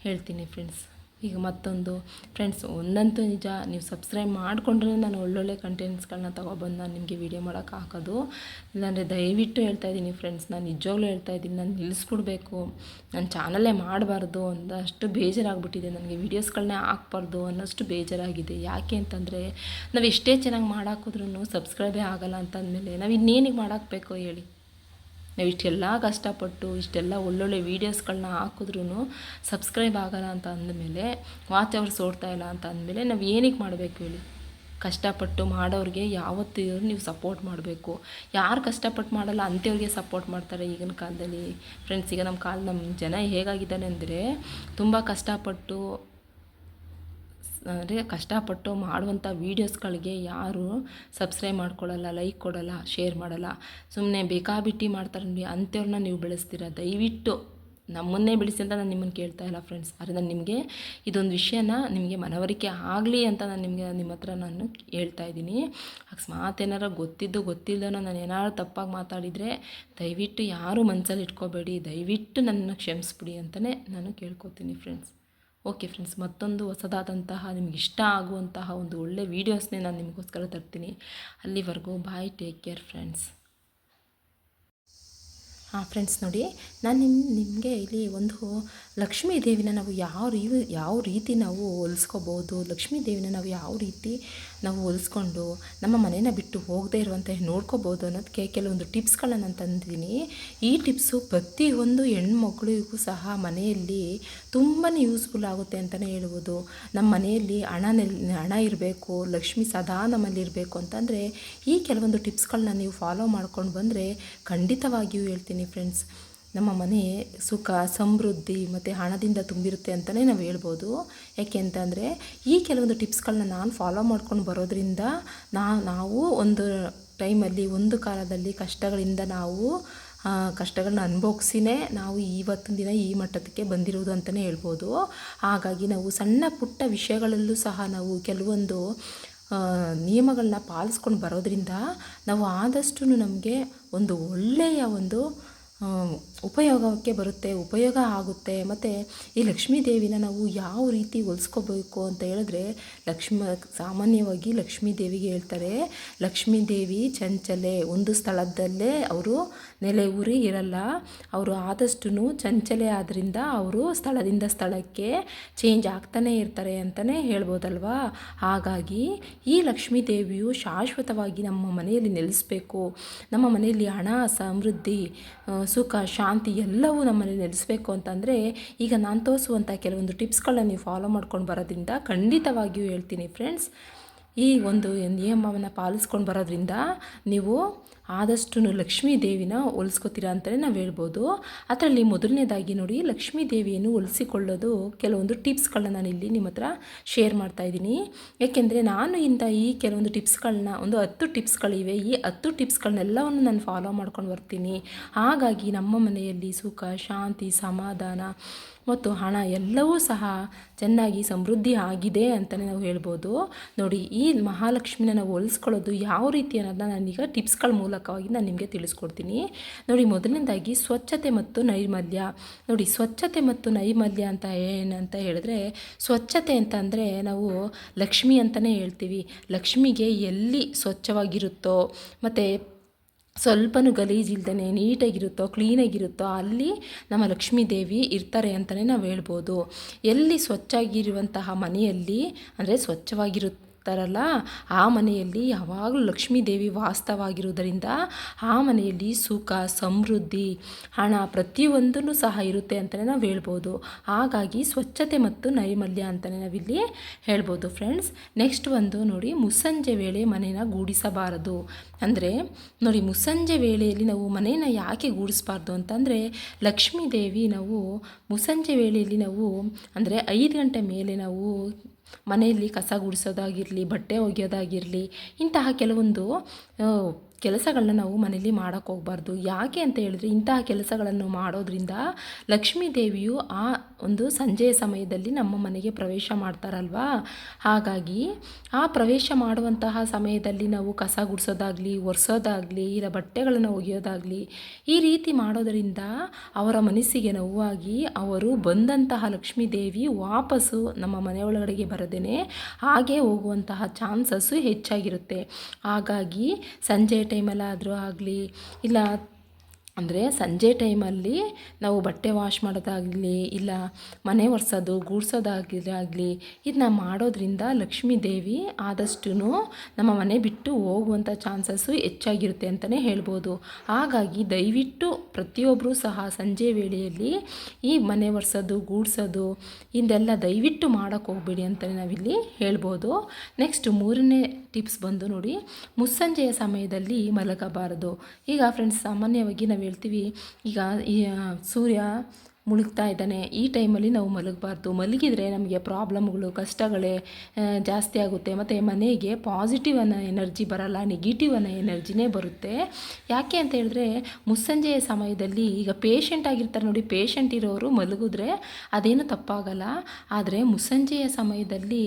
ಹೇಳ್ತೀನಿ ಫ್ರೆಂಡ್ಸ್ ಈಗ ಮತ್ತೊಂದು. ಫ್ರೆಂಡ್ಸ್ ಒಂದಂತೂ ನಿಜ, ನೀವು ಸಬ್ಸ್ಕ್ರೈಬ್ ಮಾಡಿಕೊಂಡ್ರೆ ನಾನು ಒಳ್ಳೊಳ್ಳೆ ಕಂಟೆಂಟ್ಸ್ಗಳನ್ನ ತೊಗೊಬಂದು ನಾನು ನಿಮಗೆ ವೀಡಿಯೋ ಮಾಡೋಕೆ ಹಾಕೋದು. ಇಲ್ಲಾಂದರೆ ದಯವಿಟ್ಟು ಹೇಳ್ತಾ ಇದ್ದೀನಿ ಫ್ರೆಂಡ್ಸ್ ನಾನು ನಿಜವಾಗ್ಲೂ ಹೇಳ್ತಾ ಇದ್ದೀನಿ, ನಾನು ನಿಲ್ಲಿಸ್ಕೊಡ್ಬೇಕು ನನ್ನ ಚಾನಲ್ಲೇ ಮಾಡಬಾರ್ದು ಅಂದಷ್ಟು ಬೇಜಾರಾಗ್ಬಿಟ್ಟಿದೆ. ನನಗೆ ವೀಡಿಯೋಸ್ಗಳನ್ನೇ ಹಾಕ್ಬಾರ್ದು ಅನ್ನೋಷ್ಟು ಬೇಜಾರಾಗಿದೆ. ಯಾಕೆ ಅಂತಂದರೆ, ನಾವು ಎಷ್ಟೇ ಚೆನ್ನಾಗಿ ಮಾಡಾಕಿದ್ರೂ ಸಬ್ಸ್ಕ್ರೈಬೇ ಆಗಲ್ಲ ಅಂತಂದಮೇಲೆ ನಾವು ಇನ್ನೇನಿಗೆ ಮಾಡಾಕಬೇಕು ಹೇಳಿ. ನಾವು ಇಷ್ಟೆಲ್ಲ ಕಷ್ಟಪಟ್ಟು, ಇಷ್ಟೆಲ್ಲ ಒಳ್ಳೊಳ್ಳೆ ವೀಡಿಯೋಸ್ಗಳನ್ನ ಹಾಕಿದ್ರೂ ಸಬ್ಸ್ಕ್ರೈಬ್ ಆಗಲ್ಲ ಅಂತ ಅಂದಮೇಲೆ, ವಾಚ್ ಅವರ್ಸ್ ಓಡ್ತಾ ಇಲ್ಲ ಅಂತ ಅಂದಮೇಲೆ ನಾವು ಏನಕ್ಕೆ ಮಾಡಬೇಕು ಹೇಳಿ? ಕಷ್ಟಪಟ್ಟು ಮಾಡೋರಿಗೆ ಯಾವತ್ತೂ ನೀವು ಸಪೋರ್ಟ್ ಮಾಡಬೇಕು. ಯಾರು ಕಷ್ಟಪಟ್ಟು ಮಾಡಲ್ಲ ಅಂಥವ್ರಿಗೆ ಸಪೋರ್ಟ್ ಮಾಡ್ತಾರೆ ಈಗಿನ ಕಾಲದಲ್ಲಿ. ಫ್ರೆಂಡ್ಸ್ ಈಗ ನಮ್ಮ ಕಾಲ ನಮ್ಮ ಜನ ಹೇಗಾಗಿದ್ದಾನೆ ಅಂದರೆ ತುಂಬ ಕಷ್ಟಪಟ್ಟು ಅಂದರೆ ಕಷ್ಟಪಟ್ಟು ಮಾಡುವಂಥ ವೀಡಿಯೋಸ್ಗಳಿಗೆ ಯಾರು ಸಬ್ಸ್ಕ್ರೈಬ್ ಮಾಡ್ಕೊಳ್ಳಲ್ಲ, ಲೈಕ್ ಕೊಡಲ್ಲ, ಶೇರ್ ಮಾಡಲ್ಲ. ಸುಮ್ಮನೆ ಬೇಕಾಬಿಟ್ಟಿ ಮಾಡ್ತಾರೆ ಅಂಥವ್ರನ್ನ ನೀವು ಬೆಳೆಸ್ತೀರ? ದಯವಿಟ್ಟು ನಮ್ಮನ್ನೇ ಬೆಳೆಸಿ ಅಂತ ನಾನು ನಿಮ್ಮನ್ನು ಕೇಳ್ತಾ ಇಲ್ಲ ಫ್ರೆಂಡ್ಸ್ ಆದರೆ ನಾನು ನಿಮಗೆ ಇದೊಂದು ವಿಷಯನ ನಿಮಗೆ ಮನವರಿಕೆ ಆಗಲಿ ಅಂತ ನಾನು ನಿಮಗೆ ನಿಮ್ಮ ಹತ್ರ ನಾನು ಹೇಳ್ತಾ ಇದ್ದೀನಿ. ಅಕಸ್ಮಾತ್ ಏನಾರು ಗೊತ್ತಿದ್ದು ಗೊತ್ತಿಲ್ಲದೋ ನಾನು ಏನಾದ್ರು ತಪ್ಪಾಗಿ ಮಾತಾಡಿದರೆ ದಯವಿಟ್ಟು ಯಾರೂ ಮನಸ್ಸಲ್ಲಿ ಇಟ್ಕೋಬೇಡಿ. ದಯವಿಟ್ಟು ನನ್ನನ್ನು ಕ್ಷಮಿಸ್ಬಿಡಿ ಅಂತಲೇ ನಾನು ಕೇಳ್ಕೊತೀನಿ ಫ್ರೆಂಡ್ಸ್ ಓಕೆ ಫ್ರೆಂಡ್ಸ್ ಮತ್ತೊಂದು ಹೊಸದಾದಂತಹ ನಿಮ್ಗೆ ಇಷ್ಟ ಆಗುವಂತಹ ಒಂದು ಒಳ್ಳೆ ವೀಡಿಯೋಸ್ನೇ ನಾನು ನಿಮಗೋಸ್ಕರ ತರ್ತೀನಿ. ಅಲ್ಲಿವರೆಗೂ ಬಾಯ್ ಟೇಕ್ ಕೇರ್ ಫ್ರೆಂಡ್ಸ್ ಹಾಂ ಫ್ರೆಂಡ್ಸ್ ನೋಡಿ, ನಾನು ನಿಮ್ಮ ನಿಮಗೆ ಇಲ್ಲಿ ಒಂದು ಲಕ್ಷ್ಮೀ ದೇವಿನ ನಾವು ಯಾವ ರೀ, ಯಾವ ರೀತಿ ನಾವು ಹೊಲಿಸ್ಕೋಬೋದು, ಲಕ್ಷ್ಮೀ ದೇವಿನ ನಾವು ಯಾವ ರೀತಿ ನಾವು ಹೊಲಿಸ್ಕೊಂಡು ನಮ್ಮ ಮನೇನ ಬಿಟ್ಟು ಹೋಗದೇ ಇರುವಂತೆ ನೋಡ್ಕೋಬೋದು ಅನ್ನೋದಕ್ಕೆ ಕೆಲವೊಂದು ಟಿಪ್ಸ್ಗಳನ್ನು ನಾನು ತಂದಿದ್ದೀನಿ. ಈ ಟಿಪ್ಸು ಪ್ರತಿಯೊಂದು ಹೆಣ್ಮಕ್ಳಿಗೂ ಸಹ ಮನೆಯಲ್ಲಿ ತುಂಬಾ ಯೂಸ್ಫುಲ್ ಆಗುತ್ತೆ ಅಂತಲೇ ಹೇಳ್ಬೋದು. ನಮ್ಮ ಮನೆಯಲ್ಲಿ ಹಣ ಹಣ ಇರಬೇಕು, ಲಕ್ಷ್ಮಿ ಸದಾ ನಮ್ಮಲ್ಲಿ ಇರಬೇಕು ಅಂತಂದರೆ ಈ ಕೆಲವೊಂದು ಟಿಪ್ಸ್ಗಳನ್ನ ನೀವು ಫಾಲೋ ಮಾಡ್ಕೊಂಡು ಬಂದರೆ ಖಂಡಿತವಾಗಿಯೂ ಹೇಳ್ತೀನಿ ಫ್ರೆಂಡ್ಸ್. ನಮ್ಮ ಮನೆ ಸುಖ, ಸಮೃದ್ಧಿ ಮತ್ತು ಹಣದಿಂದ ತುಂಬಿರುತ್ತೆ ಅಂತಲೇ ನಾವು ಹೇಳ್ಬೋದು. ಯಾಕೆ ಅಂತಂದರೆ ಈ ಕೆಲವೊಂದು ಟಿಪ್ಸ್ಗಳನ್ನ ನಾನು ಫಾಲೋ ಮಾಡ್ಕೊಂಡು ಬರೋದ್ರಿಂದ ನಾ, ನಾವು ಒಂದು ಟೈಮಲ್ಲಿ, ಒಂದು ಕಾಲದಲ್ಲಿ ಕಷ್ಟಗಳಿಂದ ನಾವು ಕಷ್ಟಗಳನ್ನ ಅನುಭವಿಸಿನೇ ನಾವು ಇವತ್ತಿನ ದಿನ ಈ ಮಟ್ಟಕ್ಕೆ ಬಂದಿರುವುದು ಅಂತಲೇ ಹೇಳ್ಬೋದು. ಹಾಗಾಗಿ ನಾವು ಸಣ್ಣ ಪುಟ್ಟ ವಿಷಯಗಳಲ್ಲೂ ಸಹ ನಾವು ಕೆಲವೊಂದು ನಿಯಮಗಳನ್ನ ಪಾಲಿಸ್ಕೊಂಡು ಬರೋದ್ರಿಂದ ನಾವು ಆದಷ್ಟು ನಮಗೆ ಒಂದು ಒಳ್ಳೆಯ ಒಂದು ಉಪಯೋಗಕ್ಕೆ ಬರುತ್ತೆ, ಉಪಯೋಗ ಆಗುತ್ತೆ. ಮತ್ತು ಈ ಲಕ್ಷ್ಮೀ ದೇವಿನ ನಾವು ಯಾವ ರೀತಿ ಹೊಲಿಸ್ಕೋಬೇಕು ಅಂತ ಹೇಳಿದ್ರೆ ಲಕ್ಷ್ಮ, ಸಾಮಾನ್ಯವಾಗಿ ಲಕ್ಷ್ಮೀ ದೇವಿಗೆ ಹೇಳ್ತಾರೆ, ಲಕ್ಷ್ಮೀ ದೇವಿ ಚಂಚಲೆ, ಒಂದು ಸ್ಥಳದಲ್ಲೇ ಅವರು ನೆಲೆ ಊರಿ ಇರಲ್ಲ. ಅವರು ಆದಷ್ಟು ಚಂಚಲೆ ಆದ್ದರಿಂದ ಅವರು ಸ್ಥಳದಿಂದ ಸ್ಥಳಕ್ಕೆ ಚೇಂಜ್ ಆಗ್ತಾನೇ ಇರ್ತಾರೆ ಅಂತಲೇ ಹೇಳ್ಬೋದಲ್ವಾ? ಹಾಗಾಗಿ ಈ ಲಕ್ಷ್ಮೀ ದೇವಿಯು ಶಾಶ್ವತವಾಗಿ ನಮ್ಮ ಮನೆಯಲ್ಲಿ ನೆಲೆಸಬೇಕು. ನಮ್ಮ ಮನೆಯಲ್ಲಿ ಹಣ, ಸಮೃದ್ಧಿ ಸುಖ ಶಾಂತಿ ಎಲ್ಲವೂ ನಮ್ಮಲ್ಲಿ ನೆಲೆಸಬೇಕು ಅಂತಂದರೆ ಈಗ ನಾನು ತೋರಿಸುವಂಥ ಕೆಲವೊಂದು ಟಿಪ್ಸ್ಗಳನ್ನ ನೀವು ಫಾಲೋ ಮಾಡ್ಕೊಂಡು ಬರೋದ್ರಿಂದ ಖಂಡಿತವಾಗಿಯೂ ಹೇಳ್ತೀನಿ ಫ್ರೆಂಡ್ಸ್ ಈ ಒಂದು ನಿಯಮವನ್ನು ಪಾಲಿಸ್ಕೊಂಡು ಬರೋದ್ರಿಂದ ನೀವು ಆದಷ್ಟು ಲಕ್ಷ್ಮೀ ದೇವಿನ ಹೋಲಿಸ್ಕೋತೀರಾ ಅಂತಲೇ ನಾವು ಹೇಳ್ಬೋದು. ಅದರಲ್ಲಿ ಮೊದಲನೇದಾಗಿ ನೋಡಿ ಲಕ್ಷ್ಮೀ ದೇವಿಯನ್ನು ಹೋಲಿಸಿಕೊಳ್ಳೋದು ಕೆಲವೊಂದು ಟಿಪ್ಸ್ಗಳನ್ನ ನಾನು ಇಲ್ಲಿ ನಿಮ್ಮ ಹತ್ರ ಶೇರ್ ಮಾಡ್ತಾಯಿದ್ದೀನಿ ಏಕೆಂದರೆ ನಾನು ಇಂಥ ಈ ಕೆಲವೊಂದು ಟಿಪ್ಸ್ಗಳನ್ನ, ಒಂದು ಹತ್ತು ಟಿಪ್ಸ್ಗಳಿವೆ. ಈ ಹತ್ತು ಟಿಪ್ಸ್ಗಳನ್ನೆಲ್ಲವನ್ನು ನಾನು ಫಾಲೋ ಮಾಡ್ಕೊಂಡು ಬರ್ತೀನಿ. ಹಾಗಾಗಿ ನಮ್ಮ ಮನೆಯಲ್ಲಿ ಸುಖ, ಶಾಂತಿ, ಸಮಾಧಾನ ಮತ್ತು ಹಣ ಎಲ್ಲವೂ ಸಹ ಚೆನ್ನಾಗಿ ಸಮೃದ್ಧಿ ಆಗಿದೆ ಅಂತಲೇ ನಾವು ಹೇಳ್ಬೋದು. ನೋಡಿ, ಈ ಮಹಾಲಕ್ಷ್ಮಿನ ನಾವು ಹೋಲಿಸ್ಕೊಳ್ಳೋದು ಯಾವ ರೀತಿ ಅನ್ನೋದನ್ನ ನಾನೀಗ ಟಿಪ್ಸ್ಗಳ ಮೂಲಕವಾಗಿ ನಾನು ನಿಮಗೆ ತಿಳಿಸ್ಕೊಡ್ತೀನಿ. ನೋಡಿ, ಮೊದಲನೇದಾಗಿ ಸ್ವಚ್ಛತೆ ಮತ್ತು ನೈರ್ಮಲ್ಯ. ನೋಡಿ, ಸ್ವಚ್ಛತೆ ಮತ್ತು ನೈರ್ಮಲ್ಯ ಅಂತ ಏನಂತ ಹೇಳಿದ್ರೆ, ಸ್ವಚ್ಛತೆ ಅಂತ ನಾವು ಲಕ್ಷ್ಮಿ ಅಂತಲೇ ಹೇಳ್ತೀವಿ. ಲಕ್ಷ್ಮಿಗೆ ಎಲ್ಲಿ ಸ್ವಚ್ಛವಾಗಿರುತ್ತೋ, ಮತ್ತು ಸ್ವಲ್ಪನೂ ಗಲೀಜಿಲ್ದೇ ನೀಟಾಗಿರುತ್ತೋ, ಕ್ಲೀನಾಗಿರುತ್ತೋ ಅಲ್ಲಿ ನಮ್ಮ ಲಕ್ಷ್ಮೀ ದೇವಿ ಇರ್ತಾರೆ ಅಂತಲೇ ನಾವು ಹೇಳ್ಬೋದು. ಎಲ್ಲಿ ಸ್ವಚ್ಛಾಗಿರುವಂತಹ ಮನೆಯಲ್ಲಿ, ಅಂದರೆ ಸ್ವಚ್ಛವಾಗಿರುತ್ತೆ ಇರ್ತಾರಲ್ಲ ಆ ಮನೆಯಲ್ಲಿ ಯಾವಾಗಲೂ ಲಕ್ಷ್ಮೀ ದೇವಿ ವಾಸ್ತವಾಗಿರುವುದರಿಂದ ಆ ಮನೆಯಲ್ಲಿ ಸುಖ, ಸಮೃದ್ಧಿ, ಹಣ ಪ್ರತಿಯೊಂದೂ ಸಹ ಇರುತ್ತೆ ಅಂತಲೇ ನಾವು ಹೇಳ್ಬೋದು. ಹಾಗಾಗಿ ಸ್ವಚ್ಛತೆ ಮತ್ತು ನೈರ್ಮಲ್ಯ ಅಂತಲೇ ನಾವಿಲ್ಲಿ ಹೇಳ್ಬೋದು ಫ್ರೆಂಡ್ಸ್ ನೆಕ್ಸ್ಟ್ ಒಂದು ನೋಡಿ ಮುಸಂಜೆ ವೇಳೆ ಮನೇನ ಗೂಡಿಸಬಾರದು. ಅಂದರೆ ನೋಡಿ ಮುಸಂಜೆ ವೇಳೆಯಲ್ಲಿ ನಾವು ಮನೇನ ಯಾಕೆ ಗೂಡಿಸಬಾರ್ದು ಅಂತಂದರೆ, ಲಕ್ಷ್ಮೀ ದೇವಿ ನಾವು ಮುಸಂಜೆ ವೇಳೆಯಲ್ಲಿ ನಾವು ಅಂದರೆ ಐದು ಗಂಟೆ ಮೇಲೆ ನಾವು ಮನೆಯಲ್ಲಿ ಕಸ ಗುಡಿಸೋದಾಗಿರಲಿ ಬಟ್ಟೆ ಒಗೆಯೋದಾಗಿರಲಿ ಇಂತಹ ಕೆಲವೊಂದು ಕೆಲಸಗಳನ್ನ ನಾವು ಮನೇಲಿ ಮಾಡೋಕ್ಕೆ ಹೋಗ್ಬಾರ್ದು. ಯಾಕೆ ಅಂತ ಹೇಳಿದ್ರೆ ಇಂತಹ ಕೆಲಸಗಳನ್ನು ಮಾಡೋದ್ರಿಂದ ಲಕ್ಷ್ಮೀ ದೇವಿಯು ಆ ಒಂದು ಸಂಜೆಯ ಸಮಯದಲ್ಲಿ ನಮ್ಮ ಮನೆಗೆ ಪ್ರವೇಶ ಮಾಡ್ತಾರಲ್ವಾ? ಹಾಗಾಗಿ ಆ ಪ್ರವೇಶ ಮಾಡುವಂತಹ ಸಮಯದಲ್ಲಿ ನಾವು ಕಸ ಗುಡಿಸೋದಾಗಲಿ, ಒರೆಸೋದಾಗಲಿ, ಇಲ್ಲ ಬಟ್ಟೆಗಳನ್ನು ಒಗೆಯೋದಾಗಲಿ, ಈ ರೀತಿ ಮಾಡೋದರಿಂದ ಅವರ ಮನಸ್ಸಿಗೆ ನೋವಾಗಿ ಅವರು ಬಂದಂತಹ ಲಕ್ಷ್ಮೀ ದೇವಿ ವಾಪಸ್ಸು ನಮ್ಮ ಮನೆಯೊಳಗಡೆಗೆ ಬರದೇನೆ ಹಾಗೆ ಹೋಗುವಂತಹ ಚಾನ್ಸಸ್ಸು ಹೆಚ್ಚಾಗಿರುತ್ತೆ. ಹಾಗಾಗಿ ಸಂಜೆ ಟೈಮಲ್ಲಾದರೂ ಆಗಲಿ, ಇಲ್ಲ ಅಂದರೆ ಸಂಜೆ ಟೈಮಲ್ಲಿ ನಾವು ಬಟ್ಟೆ ವಾಶ್ ಮಾಡೋದಾಗಲಿ, ಇಲ್ಲ ಮನೆ ಒರೆಸೋದು ಗೂಡ್ಸೋದಾಗಲಿ ಆಗಲಿ ಇದನ್ನ ಮಾಡೋದ್ರಿಂದ ಲಕ್ಷ್ಮೀ ದೇವಿ ಆದಷ್ಟು ನಮ್ಮ ಮನೆ ಬಿಟ್ಟು ಹೋಗುವಂಥ ಚಾನ್ಸಸ್ಸು ಹೆಚ್ಚಾಗಿರುತ್ತೆ ಅಂತಲೇ ಹೇಳ್ಬೋದು. ಹಾಗಾಗಿ ದಯವಿಟ್ಟು ಪ್ರತಿಯೊಬ್ಬರೂ ಸಹ ಸಂಜೆ ವೇಳೆಯಲ್ಲಿ ಈ ಮನೆ ಒರೆಸೋದು, ಗೂಡ್ಸೋದು, ಇದೆಲ್ಲ ದಯವಿಟ್ಟು ಮಾಡೋಕ್ಕೆ ಹೋಗ್ಬೇಡಿ ಅಂತಲೇ ನಾವಿಲ್ಲಿ ಹೇಳ್ಬೋದು. ನೆಕ್ಸ್ಟ್ ಮೂರನೇ ಟಿಪ್ಸ್ ಬಂದು ನೋಡಿ. ಮುಸ್ಸಂಜೆಯ ಸಮಯದಲ್ಲಿ ಮಲಗಬಾರದು. ಈಗ ಫ್ರೆಂಡ್ಸ್ ಸಾಮಾನ್ಯವಾಗಿ ನಾವು ಹೇಳ್ತೀವಿ ಈಗ ಸೂರ್ಯ ಮುಳುಗ್ತಾ ಇದ್ದಾನೆ. ಈ ಟೈಮಲ್ಲಿ ನಾವು ಮಲಗಬಾರ್ದು. ಮಲಗಿದರೆ ನಮಗೆ ಪ್ರಾಬ್ಲಮ್ಗಳು, ಕಷ್ಟಗಳೇ ಜಾಸ್ತಿ ಆಗುತ್ತೆ. ಮತ್ತು ಮನೆಗೆ ಪಾಸಿಟಿವ್ ಅನ್ನೋ ಎನರ್ಜಿ ಬರಲ್ಲ ನೆಗೆಟಿವ್ ಅನ್ನೋ ಎನರ್ಜಿನೇ ಬರುತ್ತೆ. ಯಾಕೆ ಅಂತ ಹೇಳಿದ್ರೆ, ಮುಸ್ಸಂಜೆಯ ಸಮಯದಲ್ಲಿ ಈಗ ಪೇಷಂಟ್ ಆಗಿರ್ತಾರೆ ನೋಡಿ ಪೇಷಂಟ್ ಇರೋರು ಮಲಗಿದ್ರೆ ಅದೇನು ತಪ್ಪಾಗಲ್ಲ. ಆದರೆ ಮುಸ್ಸಂಜೆಯ ಸಮಯದಲ್ಲಿ